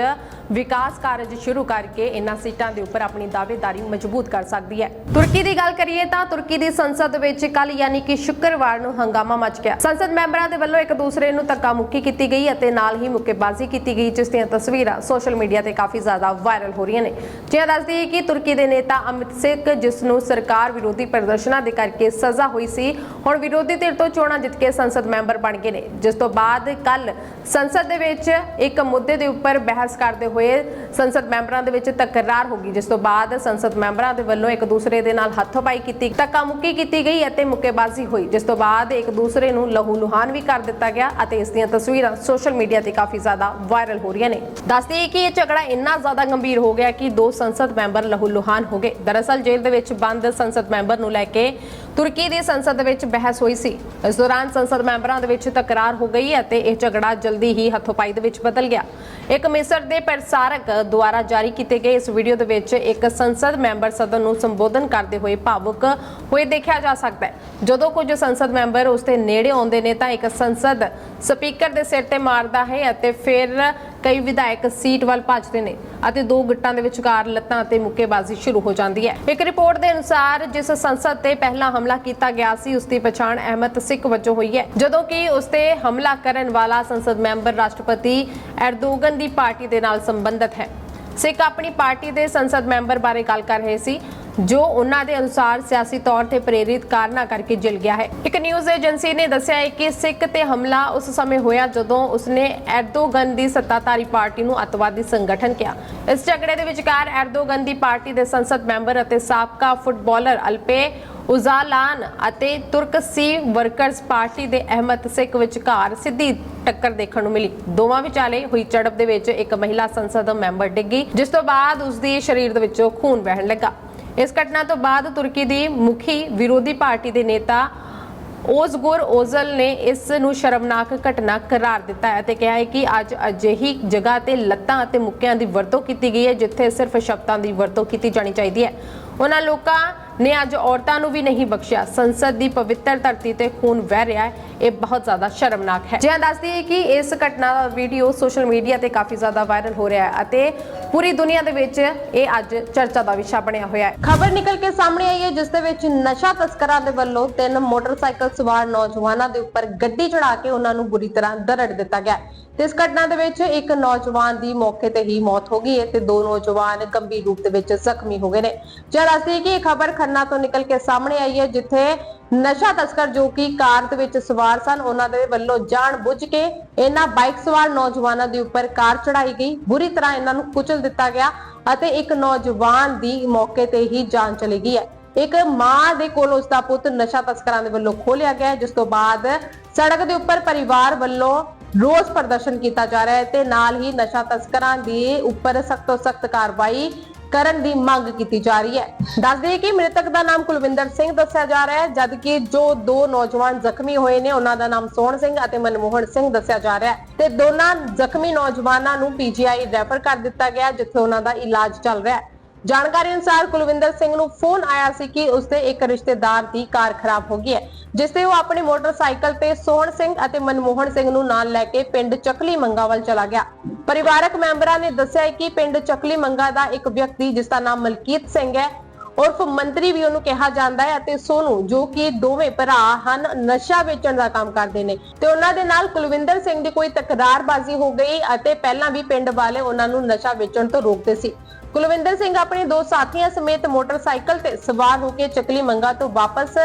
Speaker 1: ਵਿਕਾਸ ਕਾਰਜ ਸ਼ੁਰੂ ਕਰਕੇ ਇਹਨਾਂ ਸੀਟਾਂ ਦੇ ਉੱਪਰ ਆਪਣੀ ਦਾਅਵੇਦਾਰੀ ਮਜ਼ਬੂਤ ਕਰ ਸਕਦੀ ਹੈ। ਤੁਰਕੀ ਦੀ ਗੱਲ ਕਰੀਏ ਤਾਂ ਤੁਰਕੀ ਦੀ ਸੰਸਦ ਵਿੱਚ ਕੱਲ ਯਾਨੀ ਕਿ ਸ਼ੁੱਕਰਵਾਰ ਨੂੰ ਹੰਗਾਮਾ ਮਚ ਗਿਆ। ਸੰਸਦ ਮੈਂਬਰਾਂ ਦੇ ਵੱਲੋਂ ਇੱਕ ਦੂਸਰੇ ਨੂੰ ਧੱਕਾ ਮੁੱਕੀ ਕੀਤੀ ਗਈ ਅਤੇ ਨਾਲ ਹੀ ਮੁੱਕੇਬਾਜ਼ੀ ਕੀਤੀ ਗਈ, ਜਿਸ ਦੀਆਂ ਤਸਵੀਰਾਂ ਸੋਸ਼ਲ ਮੀਡੀਆ ਤੇ ਕਾਫੀ ਜ਼ਿਆਦਾ ਵਾਇਰਲ ਹੋ ਰਹੀਆਂ ਨੇ। ਜਿਵੇਂ ਦੱਸਦੀ ਹੈ ਕਿ ਤੁਰਕੀ ਦੇ ਨੇਤਾ ਅਮਿਤ ਸੇਕ ਜਿਸ ਨੂੰ ਸਰਕਾਰ ਵਿਰੋਧੀ ਪ੍ਰਦਰਸ਼ਨਾਂ ਦੇ ਕਰਕੇ ਸਜ਼ਾ ਹੋਈ ਸੀ, ਹੁਣ ਵਿਰੋਧੀ ਧਿਰ ਤੋਂ ਚੋਣਾਂ ਜਿੱਤ ਕੇ ਸੰਸਦ ਮੈਂਬਰ ਬਣ ਗਏ ਨੇ। ਜਿਸ ਤੋਂ ਬਾਅਦ ਕੱਲ ਸੰਸਦ ਦੇ ਵਿੱਚ ਇੱਕ ਮੁੱਦੇ ਦੇ ਉੱਪਰ ਬਹਿਸ ਕਰਦੇ ਹੋਏ ਸੰਸਦ ਮੈਂਬਰਾਂ ਦੇ ਵਿੱਚ ਤਕਰਾਰ ਹੋ ਗਈ, ਜਿਸ ਤੋਂ ਬਾਅਦ ਸੰਸਦ ਮੈਂਬਰਾਂ ਦੇ ਵੱਲੋਂ ਇੱਕ ਦੂਸਰੇ ਦੇ ਨਾਲ ਹੱਥੋਂਬਾਈ ਕੀਤੀ ਧੱਕਾ ਕੀਤੀ ਗਈ ਅਤੇ ਮੁੱਕੇਬਾਜ਼ੀ ਹੋਈ, ਜਿਸ ਤੋਂ ਬਾਅਦ ਇੱਕ ਦੂਸਰੇ ਨੂੰ ਲਹੂ ਲੁਹਾਨ ਵੀ ਕਰ ਦਿੱਤਾ ਗਿਆ ਅਤੇ ਇਸ ਦੀਆਂ ਤਸਵੀਰਾਂ ਸੋਸ਼ਲ ਮੀਡੀਆ ਤੇ ਕਾਫੀ ਜ਼ਿਆਦਾ ਵਾਇਰਲ ਹੋ ਰਹੀਆਂ ਨੇ। ਦੱਸਦੇ ਹੈ ਕਿ ਇਹ ਝਗੜਾ ਇੰਨਾ ਜ਼ਿਆਦਾ ਗੰਭੀਰ ਹੋ ਗਿਆ ਕਿ ਦੋ ਸੰਸਦ ਮੈਂਬਰ ਲਹੂ ਲੁਹਾਨ ਹੋ ਗਏ। ਦਰਅਸਲ ਜੇਲ੍ਹ ਦੇ ਵਿੱਚ ਬੰਦ ਸੰਸਦ ਮੈਂਬਰ ਨੂੰ ਲੈ ਕੇ ਤੁਰਕੀ ਦੀ ਸੰਸਦ ਵਿੱਚ ਬਹਿਸ ਹੋਈ ਸੀ। ਇਸ ਦੌਰਾਨ ਸੰਸਦ ਮੈਂਬਰਾਂ ਦੇ ਵਿੱਚ ਤਕਰਾਰ ਹੋ ਗਈ ਅਤੇ ਇਹ ਝਗੜਾ ਜਲਦੀ ਹੀ ਹੱਥੋਂਪਾਈ ਦੇ ਵਿੱਚ ਬਦਲ ਗਿਆ। ਇੱਕ ਮਿਸਰ ਦੇ ਪ੍ਰਸਾਰਕ ਦੁਆਰਾ ਜਾਰੀ ਕੀਤੇ ਗਏ ਇਸ ਵੀਡੀਓ ਦੇ ਵਿੱਚ ਇੱਕ ਸੰਸਦ ਮੈਂਬਰ ਸਦਨ ਨੂੰ ਸੰਬੋਧਨ ਕਰਦੇ ਹੋਏ ਭਾਵੁਕ ਹੋਏ ਦੇਖਿਆ ਜਾ ਸਕਦਾ ਹੈ। ਜਦੋਂ ਕੁਝ ਸੰਸਦ ਮੈਂਬਰ ਉਸ ਦੇ ਨੇੜੇ ਆਉਂਦੇ ਨੇ ਤਾਂ ਇੱਕ ਸੰਸਦ ਸਪੀਕਰ ਦੇ ਸਿਰ ਤੇ ਮਾਰਦਾ ਹੈ ਅਤੇ ਫਿਰ ਕਈ ਵਿਧਾਇਕ ਸੀਟ ਵੱਲ ਭੱਜਦੇ ਨੇ ਅਤੇ ਦੋ ਗੁੱਟਾਂ ਦੇ ਵਿਚਕਾਰ ਲੱਤਾਂ ਅਤੇ ਮੁੱਕੇਬਾਜ਼ੀ ਸ਼ੁਰੂ ਹੋ ਜਾਂਦੀ ਹੈ। ਇੱਕ ਰਿਪੋਰਟ ਦੇ ਅਨੁਸਾਰ ਜਿਸ ਸੰਸਦ ਤੇ ਪਹਿਲਾ ਹਮਲਾ ਕੀਤਾ ਗਿਆ ਸੀ, ਉਸ ਦੀ ਪਛਾਣ ਅਹਿਮਦ ਸਿੱਖ ਵਜੋਂ ਹੋਈ ਹੈ, ਜਦੋਂ ਕਿ ਉਸ ਤੇ ਹਮਲਾ ਕਰਨ ਵਾਲਾ ਸੰਸਦ ਮੈਂਬਰ ਰਾਸ਼ਟਰਪਤੀ ਐਰਦੋਗਨ ਦੀ ਪਾਰਟੀ ਦੇ ਨਾਲ ਸੰਬੰਧਿਤ ਹੈ। ਸਿੱਖ ਆਪਣੀ ਪਾਰਟੀ ਦੇ ਸੰਸਦ ਮੈਂਬਰ ਬਾਰੇ ਗੱਲ ਕਰ ਰਹੇ ਸੀ। ਜੋ ਉਹਨਾਂ ਦੇ ਅਨੁਸਾਰ ਸਿਆਸੀ ਤੌਰ ਤੇ ਪ੍ਰੇਰਿਤ ਕਾਰਨਾਂ ਕਰਕੇ ਜਿਲ ਗਿਆ ਹੈ। ਇੱਕ ਨਿਊਜ਼ ਏਜੰਸੀ ਨੇ ਦੱਸਿਆ ਹੈ ਕਿ ਸਿੱਖ ਤੇ ਹਮਲਾ ਉਸ ਸਮੇਂ ਹੋਇਆ ਜਦੋਂ ਉਸਨੇ ਐਰਦੋਗਨ ਦੀ ਸੱਤਾਧਾਰੀ ਪਾਰਟੀ ਨੂੰ ਅਤਵਾਦੀ ਸੰਗਠਨ ਕਿਹਾ। ਇਸ ਝਗੜੇ ਦੇ ਵਿਚਕਾਰ ਐਰਦੋਗਨ ਦੀ ਪਾਰਟੀ ਦੇ ਸੰਸਦ ਮੈਂਬਰ ਅਤੇ ਸਾਬਕਾ ਫੁੱਟਬਾਲਰ ਅਲਪੇ ਉਜ਼ਾਲਾਨ ਅਤੇ ਤੁਰਕਸੀ ਵਰਕਰਸ ਪਾਰਟੀ ਦੇ ਅਹਿਮਦ ਸਿੱਖ ਵਿਚਕਾਰ ਸਿੱਧੀ ਟੱਕਰ ਦੇਖਣ ਨੂੰ ਮਿਲੀ। ਦੋਵਾਂ ਵਿਚਾਲੇ ਹੋਈ ਝੜਪ ਦੇ ਵਿੱਚ ਇੱਕ ਮਹਿਲਾ ਸੰਸਦ ਮੈਂਬਰ ਡਿੱਗੀ, ਜਿਸ ਤੋਂ ਬਾਅਦ ਉਸ ਦੀ ਸਰੀਰ ਦੇ ਵਿੱਚੋਂ ਖੂਨ ਵਹਿਣ ਲੱਗਾ। ਇਸ ਘਟਨਾ ਤੋਂ ਬਾਅਦ ਤੁਰਕੀ ਦੀ ਮੁਖੀ ਵਿਰੋਧੀ ਪਾਰਟੀ ਦੇ ਨੇਤਾ ਓਜ਼ਗੁਰ ਓਜ਼ਲ ਨੇ ਇਸ ਨੂੰ ਸ਼ਰਮਨਾਕ ਘਟਨਾ ਕਰਾਰ ਦਿੱਤਾ ਹੈ ਤੇ ਕਿਹਾ ਹੈ ਕਿ ਅੱਜ ਅਜਿਹੀ ਜਗ੍ਹਾ ਤੇ ਲੱਤਾਂ ਅਤੇ ਮੁੱਕਿਆਂ ਦੀ ਵਰਤੋਂ ਕੀਤੀ ਗਈ ਹੈ, ਜਿੱਥੇ ਸਿਰਫ ਸ਼ਬਦਾਂ ਦੀ ਵਰਤੋਂ ਕੀਤੀ ਜਾਣੀ ਚਾਹੀਦੀ ਹੈ। ਉਹਨਾਂ ਲੋਕਾਂ ਨੇ ਅੱਜ ਔਰਤਾਂ ਨੂੰ ਵੀ ਨਹੀਂ ਬਖਸ਼ਿਆ। ਸੰਸਦ ਦੀ ਪਵਿੱਤਰ ਧਰਤੀ ਤੇ ਖੂਨ ਵਹਿ ਰਿਹਾ ਹੈ। ਇਹ ਬਹੁਤ ਜ਼ਿਆਦਾ ਸ਼ਰਮਨਾਕ ਹੈ। ਜਿਵੇਂ ਦੱਸਦੀ ਹੈ ਕਿ ਇਸ ਘਟਨਾ ਦਾ ਵੀਡੀਓ ਸੋਸ਼ਲ ਮੀਡੀਆ ਤੇ ਕਾਫੀ ਜ਼ਿਆਦਾ ਵਾਇਰਲ ਹੋ ਰਿਹਾ ਹੈ ਅਤੇ ਪੂਰੀ ਦੁਨੀਆ ਦੇ ਵਿੱਚ ਇਹ ਅੱਜ ਚਰਚਾ ਦਾ ਵਿਸ਼ਾ ਬਣਿਆ ਹੋਇਆ ਹੈ। ਖਬਰ ਨਿਕਲ ਕੇ ਸਾਹਮਣੇ ਆਈ ਹੈ, ਜਿਸ ਦੇ ਵਿੱਚ ਨਸ਼ਾ ਤਸਕਰਾਂ ਦੇ ਵੱਲੋਂ ਤਿੰਨ ਮੋਟਰਸਾਈਕਲ ਸਵਾਰ ਨੌਜਵਾਨਾਂ ਦੇ ਉੱਪਰ ਗੱਡੀ ਚੜਾ ਕੇ ਉਹਨਾਂ ਨੂੰ ਬੁਰੀ ਤਰ੍ਹਾਂ ਦਰੜ ਦਿੱਤਾ ਗਿਆ ਤੇ ਇਸ ਘਟਨਾ ਦੇ ਵਿੱਚ ਇੱਕ ਨੌਜਵਾਨ ਦੀ ਮੌਕੇ ਤੇ ਹੀ ਮੌਤ ਹੋ ਗਈ ਹੈ ਤੇ ਦੋ ਨੌਜਵਾਨ ਗੰਭੀਰ ਰੂਪ ਦੇ ਵਿੱਚ ਜ਼ਖਮੀ ਹੋ ਗਏ ਨੇ। ਜਦ ਅਸੀਂ ਕਿ ਖਬਰ ਖੰਨਾ ਤੋਂ ਨਿਕਲ ਕੇ ਸਾਹਮਣੇ ਆਈ ਹੈ, ਜਿੱਥੇ ਨਸ਼ਾ ਤਸਕਰ ਜੋ ਕਿ ਕਾਰ ਦੇ ਵਿੱਚ ਸਵਾਰ ਸਨ, ਉਹਨਾਂ ਦੇ ਵੱਲੋਂ ਜਾਣ ਬੁੱਝ ਕੇ ਇਹਨਾਂ ਬਾਈਕ ਸਵਾਰ ਨੌਜਵਾਨਾਂ ਦੇ ਉੱਪਰ ਕਾਰ ਚੜਾਈ ਗਈ। ਬੁਰੀ ਤਰ੍ਹਾਂ ਇਹਨਾਂ ਨੂੰ ਕੁਚਲ ਦਿੱਤਾ ਗਿਆ ਅਤੇ ਇੱਕ ਨੌਜਵਾਨ ਦੀ ਮੌਕੇ ਤੇ ਹੀ ਜਾਨ ਚਲੀ ਗਈ ਹੈ। ਇੱਕ ਮਾਂ ਦੇ ਕੋਲ ਉਸ ਦਾ ਪੁੱਤ ਨਸ਼ਾ ਤਸਕਰਾਂ ਦੇ ਵੱਲੋਂ ਖੋਲਿਆ ਗਿਆ ਜਿਸ ਤੋਂ ਬਾਅਦ ਸੜਕ ਦੇ ਉੱਪਰ ਪਰਿਵਾਰ ਵੱਲੋਂ ਰੋਸ ਪ੍ਰਦਰਸ਼ਨ ਕੀਤਾ ਜਾ ਰਿਹਾ ਹੈ ਤੇ ਨਾਲ ਹੀ ਨਸ਼ਾ ਤਸਕਰਾਂ ਦੇ ਉੱਪਰ ਸਖਤ ਤੋਂ ਸਖਤ ਕਾਰਵਾਈ ਕਰਨ ਦੀ ਮੰਗ ਕੀਤੀ ਜਾ ਰਹੀ ਹੈ। ਦੱਸ ਦਈਏ ਕਿ ਮ੍ਰਿਤਕ ਦਾ ਨਾਮ ਕੁਲਵਿੰਦਰ ਸਿੰਘ ਦੱਸਿਆ ਜਾ ਰਿਹਾ ਹੈ, ਜਦਕਿ ਜੋ ਦੋ ਨੌਜਵਾਨ ਜ਼ਖਮੀ ਹੋਏ ਨੇ, ਉਹਨਾਂ ਦਾ ਨਾਮ ਸੋਹਣ ਸਿੰਘ ਅਤੇ ਮਨਮੋਹਨ ਸਿੰਘ ਦੱਸਿਆ ਜਾ ਰਿਹਾ ਹੈ। ਤੇ ਦੋਨਾਂ ਜ਼ਖਮੀ ਨੌਜਵਾਨਾਂ ਨੂੰ ਪੀਜੀਆਈ ਰੈਫਰ ਕਰ ਦਿੱਤਾ ਗਿਆ, ਜਿੱਥੇ ਉਹਨਾਂ ਦਾ ਇਲਾਜ ਚੱਲ ਰਿਹਾ ਹੈ। ਜਾਣਕਾਰੀ ਅਨੁਸਾਰ ਕੁਲਵਿੰਦਰ ਸਿੰਘ ਨੂੰ ਫੋਨ ਆਇਆ ਸੀ ਕਿ ਉਸਦੇ ਇੱਕ ਰਿਸ਼ਤੇਦਾਰ ਦੀ ਕਾਰ ਖਰਾਬ ਹੋ ਗਈ ਹੈ, ਜਿਸ ਤੇ ਉਹ ਆਪਣੇ ਮੋਟਰਸਾਈਕਲ ਤੇ ਸੋਹਣ ਸਿੰਘ ਅਤੇ ਮਨਮੋਹਨ ਸਿੰਘ ਨੂੰ ਨਾਲ ਲੈ ਕੇ ਪਿੰਡ ਚੱਕਲੀ ਮੰਗਾ ਵੱਲ ਚਲਾ ਗਿਆ। ਪਰਿਵਾਰਕ ਮੈਂਬਰਾਂ ਨੇ ਦੱਸਿਆ ਕਿ ਪਿੰਡ ਚੱਕਲੀ ਮੰਗਾ ਦਾ ਇੱਕ ਵਿਅਕਤੀ, ਜਿਸ ਦਾ ਨਾਮ ਮਲਕੀਤ ਸਿੰਘ ਹੈ ਉਰਫ ਮੰਤਰੀ ਵੀ ਉਹਨੂੰ ਕਿਹਾ ਜਾਂਦਾ ਹੈ ਅਤੇ ਸੋਨੂ, ਜੋ ਕਿ ਦੋਵੇਂ ਭਰਾ ਹਨ, ਨਸ਼ਾ ਵੇਚਣ ਦਾ ਕੰਮ ਕਰਦੇ ਨੇ। ਤੇ ਉਹਨਾਂ ਦੇ ਨਾਲ ਕੁਲਵਿੰਦਰ ਸਿੰਘ ਦੀ ਕੋਈ ਤਕਰਾਰਬਾਜ਼ੀ ਹੋ ਗਈ ਅਤੇ ਪਹਿਲਾਂ ਵੀ ਪਿੰਡ ਵਾਲੇ ਉਹਨਾਂ ਨੂੰ ਨਸ਼ਾ ਵੇਚਣ ਤੋਂ ਰੋਕਦੇ ਸੀ। ਕੁਲਵਿੰਦਰ ਸਿੰਘ ਆਪਣੇ ਦੋ ਸਾਥੀਆਂ ਸਮੇਤ ਮੋਟਰਸਾਈਕਲ ਤੇ ਸਵਾਰ ਹੋ ਕੇ ਚਕਲੀ ਮੰਗਾ ਤੋਂ ਵਾਪਸ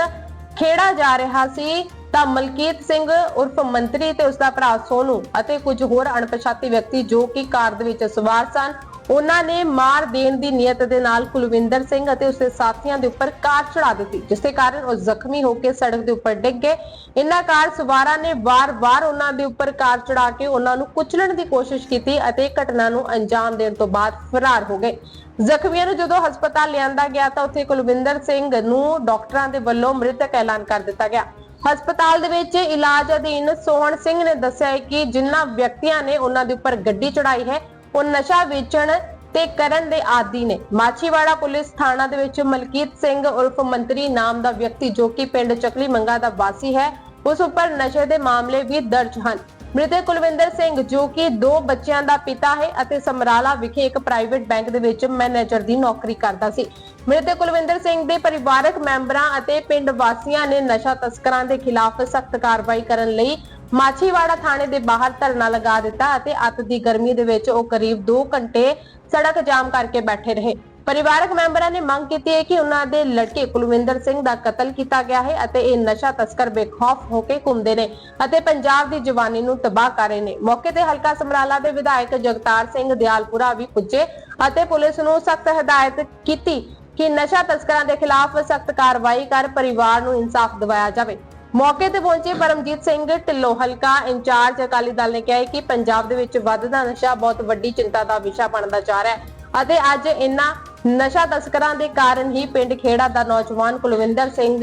Speaker 1: ਖੇੜਾ ਜਾ ਰਿਹਾ ਸੀ। ਤਾਂ ਮਲਕੀਤ ਸਿੰਘ ਉਰਫ ਮੰਤਰੀ ਤੇ ਉਸਦਾ ਭਰਾ ਸੋਨੂ ਅਤੇ ਕੁਝ ਹੋਰ ਅਣਪਛਾਤੇ ਵਿਅਕਤੀ ਜੋ ਕਿ ਕਾਰ ਦੇ ਵਿੱਚ ਸਵਾਰ ਸਨ ਉਹਨਾਂ ਨੇ ਮਾਰ ਦੇਣ ਦੀ ਨੀਅਤ ਦੇ ਨਾਲ ਕੁਲਵਿੰਦਰ ਸਿੰਘ ਅਤੇ ਉਸਦੇ ਸਾਥੀਆਂ ਦੇ ਉੱਪਰ ਕਾਰ ਚੜਾ ਦਿੱਤੀ, ਜਿਸ ਦੇ ਕਾਰਨ ਉਹ ਜ਼ਖਮੀ ਹੋ ਕੇ ਸੜਕ ਦੇ ਉੱਪਰ ਡਿੱਗ ਗਏ। ਇਹਨਾਂ ਕਾਰ ਸਵਾਰਾਂ ਨੇ ਵਾਰ-ਵਾਰ ਉਹਨਾਂ ਦੇ ਉੱਪਰ ਕਾਰ ਚੜਾ ਕੇ ਉਹਨਾਂ ਨੂੰ ਕੁਚਲਣ ਦੀ ਕੋਸ਼ਿਸ਼ ਕੀਤੀ ਅਤੇ ਘਟਨਾ ਨੂੰ ਅੰਜਾਮ ਦੇਣ ਤੋਂ ਬਾਅਦ ਫਰਾਰ ਹੋ ਗਏ। ਜ਼ਖਮੀਆਂ ਨੂੰ ਜਦੋਂ ਹਸਪਤਾਲ ਲਿਆਂਦਾ ਗਿਆ ਤਾਂ ਉੱਥੇ ਕੁਲਵਿੰਦਰ ਸਿੰਘ ਨੂੰ ਡਾਕਟਰਾਂ ਦੇ ਵੱਲੋਂ ਮ੍ਰਿਤਕ ਐਲਾਨ ਕਰ ਦਿੱਤਾ ਗਿਆ। ਹਸਪਤਾਲ ਦੇ ਵਿੱਚ ਇਲਾਜ ਅਧੀਨ ਸੋਹਣ ਸਿੰਘ ਨੇ ਦੱਸਿਆ ਹੈ ਕਿ ਜਿਨ੍ਹਾਂ ਵਿਅਕਤੀਆਂ ਨੇ ਉਹਨਾਂ ਦੇ ਉੱਪਰ ਗੱਡੀ ਚੜਾਈ ਹੈ ਉਹ ਨਸ਼ਾ ਵੇਚਣ ਤੇ ਕਰਨ ਦੇ ਆਦੀ ਨੇ। ਮਾਛੀਵਾੜਾ ਪੁਲਿਸ ਥਾਣਾ ਦੇ ਵਿੱਚ ਮਲਕੀਤ ਸਿੰਘ ਉਰਫ ਮੰਤਰੀ ਨਾਮ ਦਾ ਵਿਅਕਤੀ ਜੋ ਕਿ ਪਿੰਡ ਚੱਕਲੀ ਮੰਗਾ ਦਾ ਵਾਸੀ ਹੈ, ਉਸ ਉੱਪਰ ਨਸ਼ੇ ਦੇ ਮਾਮਲੇ ਵੀ ਦਰਜ ਹਨ। ਮ੍ਰਿਤਕ ਕੁਲਵਿੰਦਰ ਸਿੰਘ ਜੋ ਕਿ ਦੋ ਬੱਚਿਆਂ ਦਾ ਪਿਤਾ ਹੈ ਅਤੇ ਸਮਰਾਲਾ ਵਿਖੇ ਇੱਕ ਪ੍ਰਾਈਵੇਟ ਬੈਂਕ ਦੇ ਵਿੱਚ ਮੈਨੇਜਰ ਦੀ ਨੌਕਰੀ ਕਰਦਾ ਸੀ। ਮ੍ਰਿਤਕ ਕੁਲਵਿੰਦਰ ਸਿੰਘ ਦੇ ਪਰਿਵਾਰਕ ਮੈਂਬਰਾਂ ਅਤੇ ਪਿੰਡ ਵਾਸੀਆਂ ਨੇ ਨਸ਼ਾ ਤਸਕਰਾਂ ਦੇ ਖਿਲਾਫ ਸਖਤ ਕਾਰਵਾਈ ਕਰਨ ਲਈ ਮਾਛੀਵਾੜਾ ਥਾਣੇ ਦੇ ਬਾਹਰ ਧਰਨਾ ਲਗਾ ਦਿੱਤਾ ਅਤੇ ਅੱਤ ਦੀ ਗਰਮੀ ਦੇ ਵਿੱਚ ਉਹ ਕਰੀਬ 2 ਘੰਟੇ ਸੜਕ ਜਾਮ ਕਰਕੇ ਬੈਠੇ ਰਹੇ। ਪਰਿਵਾਰਕ ਮੈਂਬਰਾਂ ਨੇ ਮੰਗ ਕੀਤੀ ਹੈ ਕਿ ਉਹਨਾਂ ਦੇ ਲੜਕੇ ਕੁਲਵਿੰਦਰ ਸਿੰਘ ਦਾ ਕਤਲ ਕੀਤਾ ਗਿਆ ਹੈ ਅਤੇ ਇਹ ਨਸ਼ਾ ਤਸਕਰ ਬੇਖੌਫ ਹੋ ਕੇ ਘੁੰਮਦੇ ਨੇ ਅਤੇ ਪੰਜਾਬ ਦੀ ਜਵਾਨੀ ਨੂੰ ਤਬਾਹ ਕਰ ਰਹੇ ਨੇ। ਮੌਕੇ ਤੇ ਹਲਕਾ ਸਮਰਾਲਾ ਦੇ ਵਿਧਾਇਕ ਜਗਤਾਰ ਸਿੰਘ ਦਿਆਲਪੁਰਾ ਵੀ ਪੁੱਜੇ ਅਤੇ ਪੁਲਿਸ ਨੂੰ ਸਖਤ ਹਦਾਇਤ ਕੀਤੀ ਕਿ ਨਸ਼ਾ ਤਸਕਰਾਂ ਦੇ ਖਿਲਾਫ ਸਖਤ ਕਾਰਵਾਈ ਕਰ ਪਰਿਵਾਰ ਨੂੰ ਇਨਸਾਫ ਦਿਵਾਇਆ ਜਾਵੇ। ਮੌਕੇ ਤੇ ਪਹੁੰਚੇ ਪਰਮਜੀਤ ਸਿੰਘ ਢਿੱਲੋਂ ਹਲਕਾ ਇੰਚਾਰਜ ਅਕਾਲੀ ਦਲ ਨੇ ਕਿਹਾ ਕਿ ਪੰਜਾਬ ਦੇ ਵਿੱਚ ਵੱਧਦਾ ਨਸ਼ਾ ਬਹੁਤ ਵੱਡੀ ਚਿੰਤਾ ਦਾ ਵਿਸ਼ਾ ਬਣਦਾ ਜਾ ਰਿਹਾ ਹੈ ਅਤੇ ਅੱਜ ਇਹਨਾਂ ਨਸ਼ਾ ਤਸਕਰਾਂ ਦੇ ਕਾਰਨ ਹੀ ਪਿੰਡ ਖੇੜਾ ਦਾ ਨੌਜਵਾਨ ਕੁਲਵਿੰਦਰ ਸਿੰਘ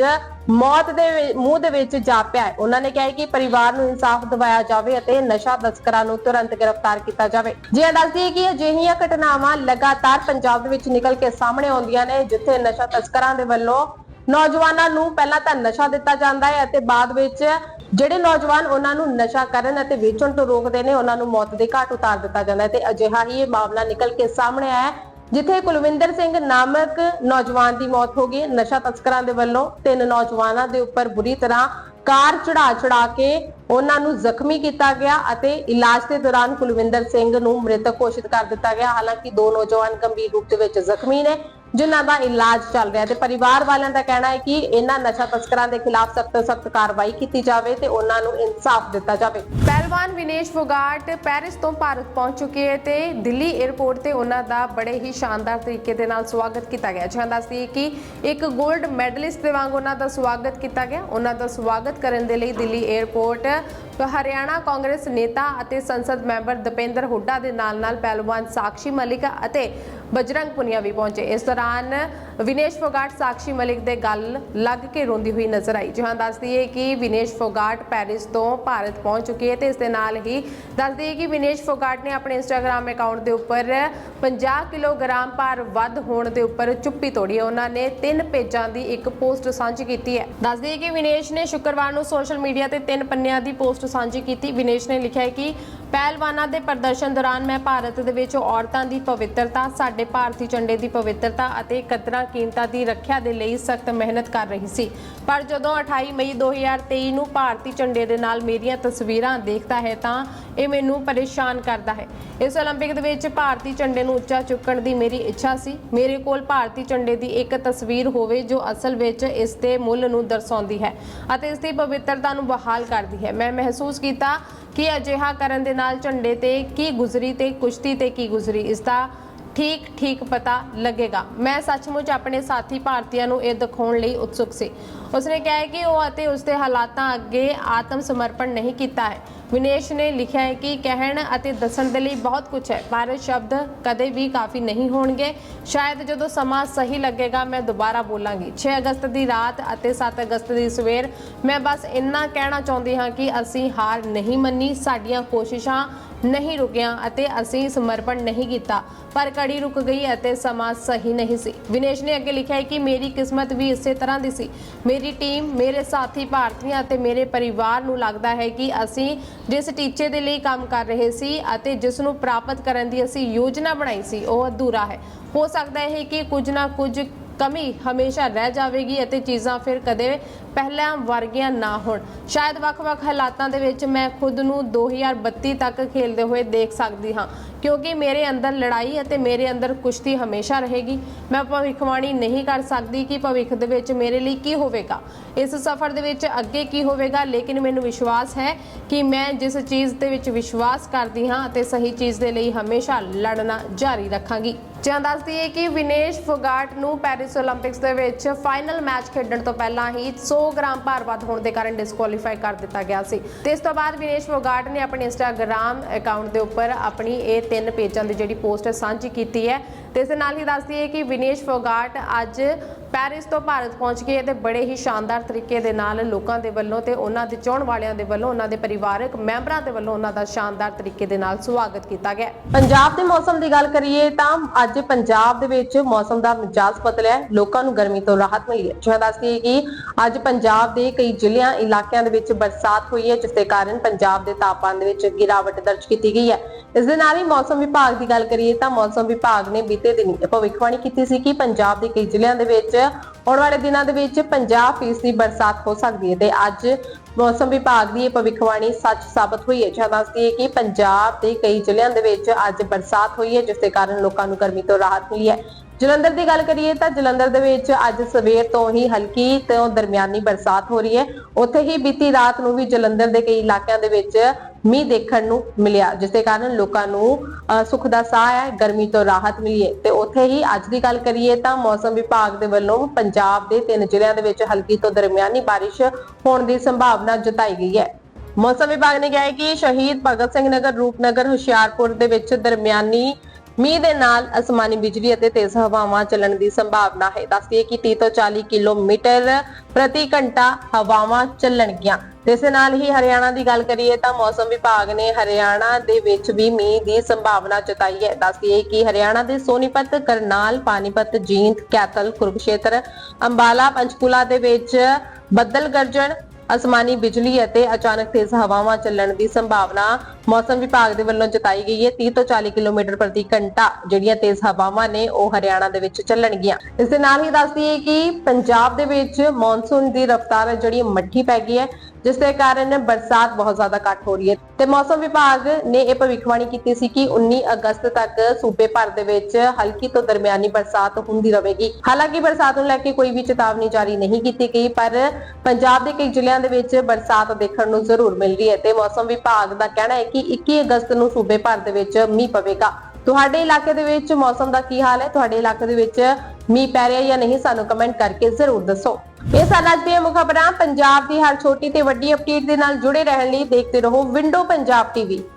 Speaker 1: ਮੌਤ ਦੇ ਮੂੰਹ ਦੇ ਵਿੱਚ ਜਾ ਪਿਆ ਹੈ। ਉਹਨਾਂ ਨੇ ਕਿਹਾ ਕਿ ਪਰਿਵਾਰ ਨੂੰ ਇਨਸਾਫ ਦਿਵਾਇਆ ਜਾਵੇ ਅਤੇ ਨਸ਼ਾ ਤਸਕਰਾਂ ਨੂੰ ਤੁਰੰਤ ਗ੍ਰਿਫਤਾਰ ਕੀਤਾ ਜਾਵੇ। ਜਿਵੇਂ ਦੱਸਦੀ ਕਿ ਅਜਿਹੀਆਂ ਘਟਨਾਵਾਂ ਲਗਾਤਾਰ ਪੰਜਾਬ ਦੇ ਵਿੱਚ ਨਿਕਲ ਕੇ ਸਾਹਮਣੇ ਆਉਂਦੀਆਂ ਨੇ, ਜਿੱਥੇ ਨਸ਼ਾ ਤਸਕਰਾਂ ਦੇ ਵੱਲੋਂ ਨੌਜਵਾਨਾਂ ਨੂੰ ਪਹਿਲਾਂ ਤਾਂ ਨਸ਼ਾ ਦਿੱਤਾ ਜਾਂਦਾ ਹੈ ਅਤੇ ਬਾਅਦ ਵਿੱਚ ਜਿਹੜੇ ਨੌਜਵਾਨ ਉਹਨਾਂ ਨੂੰ ਨਸ਼ਾ ਕਰਨ ਅਤੇ ਵੇਚਣ ਤੋਂ ਰੋਕਦੇ ਨੇ, ਉਹਨਾਂ ਨੂੰ ਮੌਤ ਦੇ ਘਾਟ ਉਤਾਰ ਦਿੱਤਾ ਜਾਂਦਾ ਹੈ। ਤੇ ਅਜਿਹਾ ਹੀ ਇਹ ਮਾਮਲਾ ਨਿਕਲ ਕੇ ਸਾਹਮਣੇ ਆਇਆ ਹੈ। ਜਿੱਥੇ ਕੁਲਵਿੰਦਰ ਸਿੰਘ ਨਾਮਕ ਨੌਜਵਾਨ ਦੀ ਮੌਤ ਹੋ ਗਈ। ਨਸ਼ਾ ਤਸਕਰਾਂ ਦੇ ਵੱਲੋਂ ਤਿੰਨ ਨੌਜਵਾਨਾਂ ਦੇ ਉੱਪਰ ਬੁਰੀ ਤਰ੍ਹਾਂ ਕਾਰ ਚੜਾ ਚੜਾ ਕੇ ਉਹਨਾਂ ਨੂੰ ਜ਼ਖਮੀ ਕੀਤਾ ਗਿਆ ਅਤੇ ਇਲਾਜ ਦੇ ਦੌਰਾਨ ਕੁਲਵਿੰਦਰ ਸਿੰਘ ਨੂੰ ਮ੍ਰਿਤਕ ਘੋਸ਼ਿਤ ਕਰ ਦਿੱਤਾ ਗਿਆ। ਹਾਲਾਂਕਿ ਦੋ ਨੌਜਵਾਨ ਗੰਭੀਰ ਰੂਪ ਦੇ ਵਿੱਚ ਜ਼ਖਮੀ ਨੇ। ਜਿਨ੍ਹਾਂ ਦਾ ਇਲਾਜ ਚੱਲ ਰਿਹਾ ਤੇ ਪਰਿਵਾਰ ਵਾਲਿਆਂ ਦਾ ਕਹਿਣਾ ਹੈ ਕਿ ਇਹਨਾਂ ਨਸ਼ਾ ਤਸਕਰਾਂ ਦੇ ਖਿਲਾਫ ਸਖਤ ਸਖਤ ਕਾਰਵਾਈ ਕੀਤੀ ਜਾਵੇ ਤੇ ਉਹਨਾਂ ਨੂੰ ਇਨਸਾਫ ਦਿੱਤਾ ਜਾਵੇ। ਪਹਿਲਵਾਨ ਵਿਨੇਸ਼ ਫੋਗਾਟ ਪੈਰਿਸ ਤੋਂ ਭਾਰਤ ਪਹੁੰਚ ਚੁੱਕੇ ਹੈ ਤੇ ਦਿੱਲੀ 에ਅਰਪੋਰਟ ਤੇ ਉਹਨਾਂ ਦਾ ਬੜੇ ਹੀ ਸ਼ਾਨਦਾਰ ਤਰੀਕੇ ਦੇ ਨਾਲ ਸਵਾਗਤ ਕੀਤਾ ਗਿਆ। ਜਾਂਦਾ ਸੀ ਕਿ ਇੱਕ 골ਡ ਮੈਡਲਿਸਟ ਦੇ ਵਾਂਗ ਉਹਨਾਂ ਦਾ ਸਵਾਗਤ ਕੀਤਾ ਗਿਆ। ਉਹਨਾਂ ਦਾ ਸਵਾਗਤ ਕਰਨ ਦੇ ਲਈ ਦਿੱਲੀ 에ਅਰਪੋਰਟ ਹਰਿਆਣਾ ਕਾਂਗਰਸ ਨੇਤਾ ਅਤੇ ਸੰਸਦ ਮੈਂਬਰ ਦਪਿੰਦਰ ਹੁੱਡਾ ਦੇ ਨਾਲ-ਨਾਲ ਪਹਿਲਵਾਨ ਸਾਕਸ਼ੀ ਮਲਿਕ ਅਤੇ ਬਜਰੰਗ ਪੁਨੀਆ ਵੀ ਪਹੁੰਚੇ। ਇਸ ਦੌਰਾਨ ਵਿਨੇਸ਼ ਫੋਗਾਟ ਸਾਕਸ਼ੀ ਮਲਿਕ ਦੇ ਗੱਲ ਲੱਗ ਕੇ ਰੋਂਦੀ ਹੋਈ ਨਜ਼ਰ ਆਈ। ਜਿਹਾਂ ਦੱਸਦੀ ਹੈ ਕਿ ਵਿਨੇਸ਼ ਫੋਗਾਟ ਪੈਰਿਸ ਤੋਂ ਭਾਰਤ ਪਹੁੰਚ ਚੁੱਕੀ ਹੈ ਤੇ ਇਸ ਦੇ ਨਾਲ ਹੀ ਦੱਸਦੀ ਹੈ ਕਿ ਵਿਨੇਸ਼ ਫੋਗਾਟ ਨੇ ਆਪਣੇ ਇੰਸਟਾਗ੍ਰam ਅਕਾਊਂਟ ਦੇ ਉੱਪਰ 50 ਕਿਲੋਗ੍ਰਾਮ ਭਾਰ ਵੱਧ ਹੋਣ ਦੇ ਉੱਪਰ ਚੁੱਪੀ ਤੋੜੀ ਹੈ। ਉਹਨਾਂ ਨੇ ਤਿੰਨ ਪੇਜਾਂ ਦੀ ਇੱਕ ਪੋਸਟ ਸਾਂਝੀ ਕੀਤੀ ਹੈ। ਦੱਸਦੀ ਹੈ ਕਿ ਵਿਨੇਸ਼ ਨੇ ਸ਼ੁੱਕਰਵਾਰ ਨੂੰ ਸੋਸ਼ਲ ਮੀਡੀਆ ਤੇ ਤਿੰਨ ਪੰਨਿਆਂ ਦੀ ਪੋਸਟ ਸਾਂਝੀ ਕੀਤੀ। ਵਿਨੇਸ਼ ਨੇ ਲਿਖਿਆ ਹੈ ਕਿ ਪਹਿਲਵਾਨਾਂ ਦੇ ਪ੍ਰਦਰਸ਼ਨ ਦੌਰਾਨ ਮੈਂ ਭਾਰਤ ਦੇ ਵਿੱਚ ਔਰਤਾਂ ਦੀ ਪਵਿੱਤਰਤਾ ਸਾਡੇ ਭਾਰਤੀ ਝੰਡੇ ਦੀ ਪਵਿੱਤਰਤਾ ਅਤੇ ਕਦਰਾਂ ਕੀਮਤਾਂ ਦੀ ਰੱਖਿਆ ਦੇ ਲਈ ਸਖਤ ਮਿਹਨਤ ਕਰ ਰਹੀ ਸੀ ਪਰ ਜਦੋਂ 28 ਮਈ 2023 ਨੂੰ ਭਾਰਤੀ ਝੰਡੇ ਦੇ ਨਾਲ ਮੇਰੀਆਂ ਤਸਵੀਰਾਂ ਦੇਖਦਾ ਹੈ ਤਾਂ ਇਹ ਮੈਨੂੰ ਪਰੇਸ਼ਾਨ ਕਰਦਾ ਹੈ ਇਸ 올림픽 ਦੇ ਵਿੱਚ ਭਾਰਤੀ ਝੰਡੇ ਨੂੰ ਉੱਚਾ ਚੁੱਕਣ ਦੀ ਮੇਰੀ ਇੱਛਾ ਸੀ ਮੇਰੇ ਕੋਲ ਭਾਰਤੀ ਝੰਡੇ ਦੀ ਇੱਕ ਤਸਵੀਰ ਹੋਵੇ ਜੋ ਅਸਲ ਵਿੱਚ ਇਸ ਦੇ ਮੁੱਲ ਨੂੰ ਦਰਸਾਉਂਦੀ ਹੈ ਅਤੇ ਇਸ ਦੀ ਪਵਿੱਤਰਤਾ ਨੂੰ ਬਹਾਲ ਕਰਦੀ ਹੈ ਮੈਂ ਮਹਿਸੂਸ ਕੀਤਾ ਕਿ ਅਜਿਹਾ ਕਰਨ ਦੇ ਨਾਲ ਝੰਡੇ ਤੇ ਕੀ ਗੁਜ਼ਰੀ ਤੇ ਕੁਸ਼ਤੀ ਤੇ ਕੀ ਗੁਜ਼ਰੀ, ਇਸ ਦਾ ਠੀਕ ਠੀਕ ਪਤਾ ਲੱਗੇਗਾ। ਮੈਂ ਸੱਚਮੁੱਚ ਆਪਣੇ ਸਾਥੀ ਭਾਰਤੀਆਂ ਨੂੰ ਇਹ ਦਿਖਾਉਣ ਲਈ ਉਤਸੁਕ ਸੀ। ਉਸਨੇ ਕਿਹਾ ਹੈ ਕਿ ਉਹ ਅਤੇ ਉਸਦੇ ਹਾਲਾਤਾਂ ਅੱਗੇ ਆਤਮ ਸਮਰਪਣ ਨਹੀਂ ਕੀਤਾ ਹੈ। ਵਿਨੇਸ਼ ਨੇ ਲਿਖਿਆ ਹੈ ਕਿ ਕਹਿਣ ਅਤੇ ਦੱਸਣ ਦੇ ਲਈ ਬਹੁਤ ਕੁਝ ਹੈ। ਪਰ ਸ਼ਬਦ ਕਦੇ ਵੀ ਕਾਫੀ ਨਹੀਂ ਹੋਣਗੇ। ਸ਼ਾਇਦ ਜਦੋਂ ਸਮਾਂ ਸਹੀ ਲੱਗੇਗਾ, ਮੈਂ ਦੁਬਾਰਾ ਬੋਲਾਂਗੀ। 6 ਅਗਸਤ ਦੀ ਰਾਤ ਅਤੇ 7 ਅਗਸਤ ਦੀ ਸਵੇਰ, ਮੈਂ ਬਸ ਇੰਨਾ ਕਹਿਣਾ ਚਾਹੁੰਦੀ ਹਾਂ ਕਿ ਅਸੀਂ ਹਾਰ ਨਹੀਂ ਮੰਨੀ, ਸਾਡੀਆਂ ਕੋਸ਼ਿਸ਼ਾਂ ਨਹੀਂ ਰੁਕੀਆਂ ਅਤੇ ਅਸੀਂ ਸਮਰਪਣ ਨਹੀਂ ਕੀਤਾ, ਪਰ ਕੜੀ ਰੁਕ ਗਈ ਅਤੇ ਸਮਾਂ ਸਹੀ ਨਹੀਂ ਸੀ। ਵਿਨੇਸ਼ ਨੇ ਅੱਗੇ ਲਿਖਿਆ ਹੈ ਕਿ ਮੇਰੀ ਕਿਸਮਤ ਵੀ ਇਸੇ ਤਰ੍ਹਾਂ ਦੀ ਸੀ। ਮੇਰੀ ਟੀਮ, ਮੇਰੇ ਸਾਥੀ ਭਾਰਤੀਆਂ ਅਤੇ ਮੇਰੇ ਪਰਿਵਾਰ ਨੂੰ ਲੱਗਦਾ ਹੈ ਕਿ ਅਸੀਂ ਜਿਸ ਟੀਚੇ ਦੇ ਲਈ ਕੰਮ ਕਰ ਰਹੇ ਸੀ ਅਤੇ ਜਿਸ ਨੂੰ ਪ੍ਰਾਪਤ ਕਰਨ ਦੀ ਅਸੀਂ ਯੋਜਨਾ ਬਣਾਈ ਸੀ, ਉਹ ਅਧੂਰਾ ਹੈ। ਹੋ ਸਕਦਾ ਹੈ ਕਿ ਕੁਝ ਨਾ ਕੁਝ ਕਮੀ ਹਮੇਸ਼ਾ ਰਹਿ ਜਾਵੇਗੀ ਅਤੇ ਚੀਜ਼ਾਂ ਫਿਰ ਕਦੇ ਪਹਿਲਾਂ ਵਰਗੀਆਂ ਨਾ ਹੋਣ। ਸ਼ਾਇਦ ਵੱਖ-ਵੱਖ ਹਾਲਾਤਾਂ ਦੇ ਵਿੱਚ ਮੈਂ ਖੁਦ ਨੂੰ 2032 ਤੱਕ ਖੇਲਦੇ ਹੋਏ ਦੇਖ ਸਕਦੀ ਹਾਂ। ਕਿਉਂਕਿ ਮੇਰੇ ਅੰਦਰ ਲੜਾਈ ਅਤੇ ਮੇਰੇ ਅੰਦਰ ਕੁਸ਼ਤੀ ਹਮੇਸ਼ਾ ਰਹੇਗੀ। ਮੈਂ ਭਵਿੱਖਬਾਣੀ ਨਹੀਂ ਕਰ ਸਕਦੀ ਕਿ ਭਵਿੱਖ ਦੇ ਵਿੱਚ ਮੇਰੇ ਲਈ ਕੀ ਹੋਵੇਗਾ। ਇਸ ਸਫ਼ਰ ਦੇ ਵਿੱਚ ਅੱਗੇ ਕੀ ਹੋਵੇਗਾ, ਲੇਕਿਨ ਮੈਨੂੰ ਵਿਸ਼ਵਾਸ ਹੈ ਕਿ ਮੈਂ ਜਿਸ ਚੀਜ਼ ਦੇ ਵਿੱਚ ਵਿਸ਼ਵਾਸ ਕਰਦੀ ਹਾਂ ਅਤੇ ਸਹੀ ਚੀਜ਼ ਦੇ ਲਈ ਹਮੇਸ਼ਾ ਲੜਨਾ ਜਾਰੀ ਰੱਖਾਂਗੀ। ਜਾਂ ਦੱਸਦੀ ਹੈ ਕਿ ਵਿਨੇਸ਼ ਫੋਗਾਟ ਨੂੰ ਪੈਰਿਸ 올림픽ਸ ਦੇ ਵਿੱਚ ਫਾਈਨਲ ਮੈਚ ਖੇਡਣ ਤੋਂ ਪਹਿਲਾਂ ਹੀ 100 ਗ੍ਰਾਮ ਭਾਰ ਵੱਧ ਹੋਣ ਦੇ ਕਾਰਨ ਡਿਸਕੁਆਲੀਫਾਈ ਕਰ ਦਿੱਤਾ ਗਿਆ ਸੀ। ਤੇ ਇਸ ਤੋਂ ਬਾਅਦ ਵਿਨੇਸ਼ ਫੋਗਾਟ ਨੇ ਆਪਣੇ ਇੰਸਟਾਗ੍ਰਾਮ ਅਕਾਊਂਟ ਦੇ ਉੱਪਰ ਆਪਣੀ ਇਹ ਤਿੰਨ ਪੇਜਾਂ ਦੀ ਜਿਹੜੀ ਪੋਸਟ ਸਾਂਝੀ ਕੀਤੀ ਹੈ। ਤੇ ਇਸ ਦੇ ਨਾਲ ਹੀ ਦੱਸਦੀ ਹੈ ਕਿ ਵਿਨੇਸ਼ ਫੋਗਾਟ ਅੱਜ ਪੈਰਿਸ ਤੋਂ ਭਾਰਤ ਪਹੁੰਚ ਗਏ ਤੇ ਬੜੇ ਹੀ ਸ਼ਾਨਦਾਰ ਤਰੀਕੇ ਦੇ ਨਾਲ ਲੋਕਾਂ ਦੇ ਵੱਲੋਂ ਤੇ ਉਹਨਾਂ ਦੇ ਚਾਹਣ ਵਾਲਿਆਂ ਦੇ ਵੱਲੋਂ, ਉਹਨਾਂ ਦੇ ਪਰਿਵਾਰਕ ਮੈਂਬਰਾਂ ਦੇ ਵੱਲੋਂ ਉਹਨਾਂ ਦਾ ਸ਼ਾਨਦਾਰ ਤਰੀਕੇ ਦੇ ਨਾਲ ਸਵਾਗਤ ਕੀਤਾ ਗਿਆ। ਪੰਜਾਬ ਦੇ ਮੌਸਮ ਦੀ ਗੱਲ ਕਰੀਏ ਤਾਂ ਅੱਜ ਪੰਜਾਬ ਦੇ ਵਿੱਚ ਮੌਸਮ ਦਾ ਮਿਜਾਜ਼ ਬਦਲਿਆ ਹੈ। ਲੋਕਾਂ ਨੂੰ ਗਰਮੀ ਤੋਂ ਰਾਹਤ ਮਿਲੀ ਹੈ। ਜਿਵੇਂ ਦੱਸਦੀ ਕਿ ਅੱਜ ਪੰਜਾਬ ਦੇ ਕਈ ਜ਼ਿਲ੍ਹਿਆਂ, ਇਲਾਕਿਆਂ ਦੇ ਵਿੱਚ ਬਰਸਾਤ ਹੋਈ ਹੈ, ਜਿਸ ਦੇ ਕਾਰਨ ਪੰਜਾਬ ਦੇ ਤਾਪਮਾਨ ਦੇ ਵਿੱਚ ਗਿਰਾਵਟ ਦਰਜ ਕੀਤੀ ਗਈ ਹੈ। ਇਸ ਦੇ ਨਾਲ ਹੀ ਮੌਸਮ ਵਿਭਾਗ ਦੀ ਗੱਲ ਕਰੀਏ ਤਾਂ ਮੌਸਮ ਵਿਭਾਗ ਨੇ ਬੀਤੇ ਦਿਨੀ ਭਵਿੱਖਬਾਣੀ ਕੀਤੀ ਸੀ ਕਿ ਪੰਜਾਬ ਦੇ ਕਈ ਜ਼ਿਲ੍ਹਿਆਂ ਦੇ ਵਿੱਚ ਆਉਣ ਵਾਲੇ ਦਿਨਾਂ ਦੇ ਵਿੱਚ 50% ਦੀ ਬਰਸਾਤ ਹੋ ਸਕਦੀ ਹੈ ਤੇ ਅੱਜ ਮੌਸਮ ਵਿਭਾਗ ਦੀ ਇਹ ਭਵਿੱਖਬਾਣੀ ਸੱਚ ਸਾਬਤ ਹੋਈ ਹੈ। ਜਿਹਾ ਦੱਸਦੀ ਹੈ ਕਿ ਪੰਜਾਬ ਦੇ ਕਈ ਜ਼ਿਲ੍ਹਿਆਂ ਦੇ ਵਿੱਚ ਅੱਜ ਬਰਸਾਤ ਹੋਈ ਹੈ, ਜਿਸ ਦੇ ਕਾਰਨ ਲੋਕਾਂ ਨੂੰ ਗਰਮੀ ਤੋਂ ਰਾਹਤ ਮਿਲੀ ਹੈ। ਜਲੰਧਰ ਦੀ ਗੱਲ ਕਰੀਏ ਤਾਂ ਜਲੰਧਰ ਦੇ ਵਿੱਚ ਅੱਜ ਸਵੇਰ ਤੋਂ ਹੀ ਹਲਕੀ ਤੋਂ ਦਰਮਿਆਨੀ ਬਰਸਾਤ ਹੋ ਰਹੀ ਹੈ। ਉੱਥੇ ਹੀ ਬੀਤੀ ਰਾਤ ਨੂੰ ਵੀ ਜਲੰਧਰ ਦੇ ਕਈ ਇਲਾਕਿਆਂ ਦੇ ਵਿੱਚ ਮੀਂਹ ਦੇਖਣ ਨੂੰ ਮਿਲਿਆ ਜਿਸ ਦੇ ਕਾਰਨ ਲੋਕਾਂ ਨੂੰ ਸੁੱਖ ਦਾ ਸਾਹ ਹੈ ਗਰਮੀ ਤੋਂ ਰਾਹਤ ਮਿਲੀ ਹੈ। ਤੇ ਉੱਥੇ ਹੀ ਅੱਜ ਦੀ ਗੱਲ ਕਰੀਏ ਤਾਂ ਮੌਸਮ ਵਿਭਾਗ ਦੇ ਵੱਲੋਂ ਪੰਜਾਬ ਦੇ ਤਿੰਨ ਜ਼ਿਲ੍ਹਿਆਂ ਦੇ ਵਿੱਚ ਹਲਕੀ ਤੋਂ ਦਰਮਿਆਨੀ ਬਾਰਿਸ਼ ਹੋਣ ਦੀ ਸੰਭਾਵਨਾ ਜਤਾਈ ਗਈ ਹੈ। ਮੌਸਮ ਵਿਭਾਗ ਨੇ ਕਿਹਾ ਹੈ ਕਿ ਸ਼ਹੀਦ ਭਗਤ ਸਿੰਘ ਨਗਰ, ਰੂਪਨਗਰ, ਹੁਸ਼ਿਆਰਪੁਰ ਦੇ ਵਿੱਚ ਦਰਮਿਆਨੀ ਮੀਂਹ ਦੇ ਨਾਲ ਅਸਮਾਨੀ ਬਿਜਲੀ ਅਤੇ ਤੇਜ਼ ਹਵਾਵਾਂ ਚੱਲਣ ਦੀ ਸੰਭਾਵਨਾ ਹੈ। ਦੱਸਦੀ ਹੈ ਕਿ 30 ਤੋਂ 40 ਕਿਲੋਮੀਟਰ ਪ੍ਰਤੀ ਘੰਟਾ ਹਵਾਵਾਂ ਚੱਲਣਗੀਆਂ। ਤੇ ਇਸ ਨਾਲ ਹੀ ਹਰਿਆਣਾ ਦੀ ਗੱਲ ਕਰੀਏ ਤਾਂ ਮੌਸਮ ਵਿਭਾਗ ਨੇ ਹਰਿਆਣਾ ਦੇ ਵਿੱਚ ਵੀ ਮੀਂਹ ਦੀ ਸੰਭਾਵਨਾ ਜਤਾਈ ਹੈ। ਦੱਸਦੀ ਕਿ ਹਰਿਆਣਾ ਦੇ ਸੋਨੀਪਤ, ਕਰਨਾਲ ਪਾਨੀਪਤ ਜੀਂਦ ਕੈਥਲ ਕੁਰੂਕਸ਼ੇਤਰ, ਅੰਬਾਲਾ, ਪੰਚਕੂਲਾ ਦੇ ਵਿੱਚ ਬੱਦਲ ਗਰਜਣ, ਅਸਮਾਨੀ ਬਿਜਲੀ ਅਤੇ ਅਚਾਨਕ ਤੇਜ਼ ਹਵਾਵਾਂ ਚੱਲਣ ਦੀ ਸੰਭਾਵਨਾ ਮੌਸਮ ਵਿਭਾਗ ਦੇ ਵੱਲੋਂ ਜਤਾਈ ਗਈ ਹੈ। 30 ਤੋਂ 40 ਕਿਲੋਮੀਟਰ ਪ੍ਰਤੀ ਘੰਟਾ ਜਿਹੜੀਆਂ ਤੇਜ਼ ਹਵਾਵਾਂ ਨੇ ਉਹ ਹਰਿਆਣਾ ਦੇ ਵਿੱਚ ਚੱਲਣਗੀਆਂ। ਇਸ ਦੇ ਨਾਲ ਹੀ ਦੱਸਦੀ ਹੈ ਕਿ ਪੰਜਾਬ ਦੇ ਵਿੱਚ ਮੌਨਸੂਨ ਦੀ ਰਫ਼ਤਾਰ ਜਿਹੜੀ ਮੱਠੀ ਪੈ ਗਈ ਹੈ। ਜਿਸ ਦੇ ਕਾਰਨ ਬਰਸਾਤ ਬਹੁਤ ਜ਼ਿਆਦਾ ਘੱਟ ਹੋ ਰਹੀ ਹੈ ਤੇ ਮੌਸਮ ਵਿਭਾਗ ਨੇ ਇਹ ਭਵਿੱਖਬਾਣੀ ਕੀਤੀ ਸੀ ਕਿ 19 ਅਗਸਤ ਤੱਕ ਸੂਬੇ ਭਰ ਦੇ ਵਿੱਚ ਹਲਕੀ ਤੋਂ ਦਰਮਿਆਨੀ ਬਰਸਾਤ ਹੁੰਦੀ ਰਹੇਗੀ। ਹਾਲਾਂਕਿ ਬਰਸਾਤ ਨੂੰ ਲੈ ਕੇ ਕੋਈ ਵੀ ਚੇਤਾਵਨੀ ਜਾਰੀ ਨਹੀਂ ਕੀਤੀ ਗਈ, ਪਰ ਪੰਜਾਬ ਦੇ ਕਈ ਜ਼ਿਲ੍ਹਿਆਂ ਦੇ ਵਿੱਚ ਬਰਸਾਤ ਦੇਖਣ ਨੂੰ ਜ਼ਰੂਰ ਮਿਲ ਰਹੀ ਹੈ ਤੇ ਮੌਸਮ ਵਿਭਾਗ ਦਾ ਕਹਿਣਾ ਹੈ ਕਿ 21 ਅਗਸਤ ਨੂੰ ਸੂਬੇ ਭਰ ਦੇ ਵਿੱਚ ਮੀਂਹ ਪਵੇਗਾ। ਤੁਹਾਡੇ ਇਲਾਕੇ ਦੇ ਵਿੱਚ ਮੌਸਮ ਦਾ ਕੀ ਹਾਲ ਹੈ? ਤੁਹਾਡੇ ਇਲਾਕੇ ਦੇ ਵਿੱਚ ਮੀਂਹ ਪੈ ਰਿਹਾ ਜਾਂ ਨਹੀਂ ਸਾਨੂੰ ਕਮੈਂਟ ਕਰਕੇ ਜ਼ਰੂਰ ਦੱਸੋ। ਇਹ ਸਨ ਅੱਜ ਦੀਆਂ ਮੁੱਖ ਖਬਰਾਂ ਪੰਜਾਬ ਦੀ ਹਰ ਛੋਟੀ ਤੇ ਵੱਡੀ ਅਪਡੇਟ ਦੇ ਨਾਲ ਜੁੜੇ ਰਹਿਣ ਲਈ ਦੇਖਦੇ ਰਹੋ ਵਿੰਡੋ ਪੰਜਾਬ ਟੀਵੀ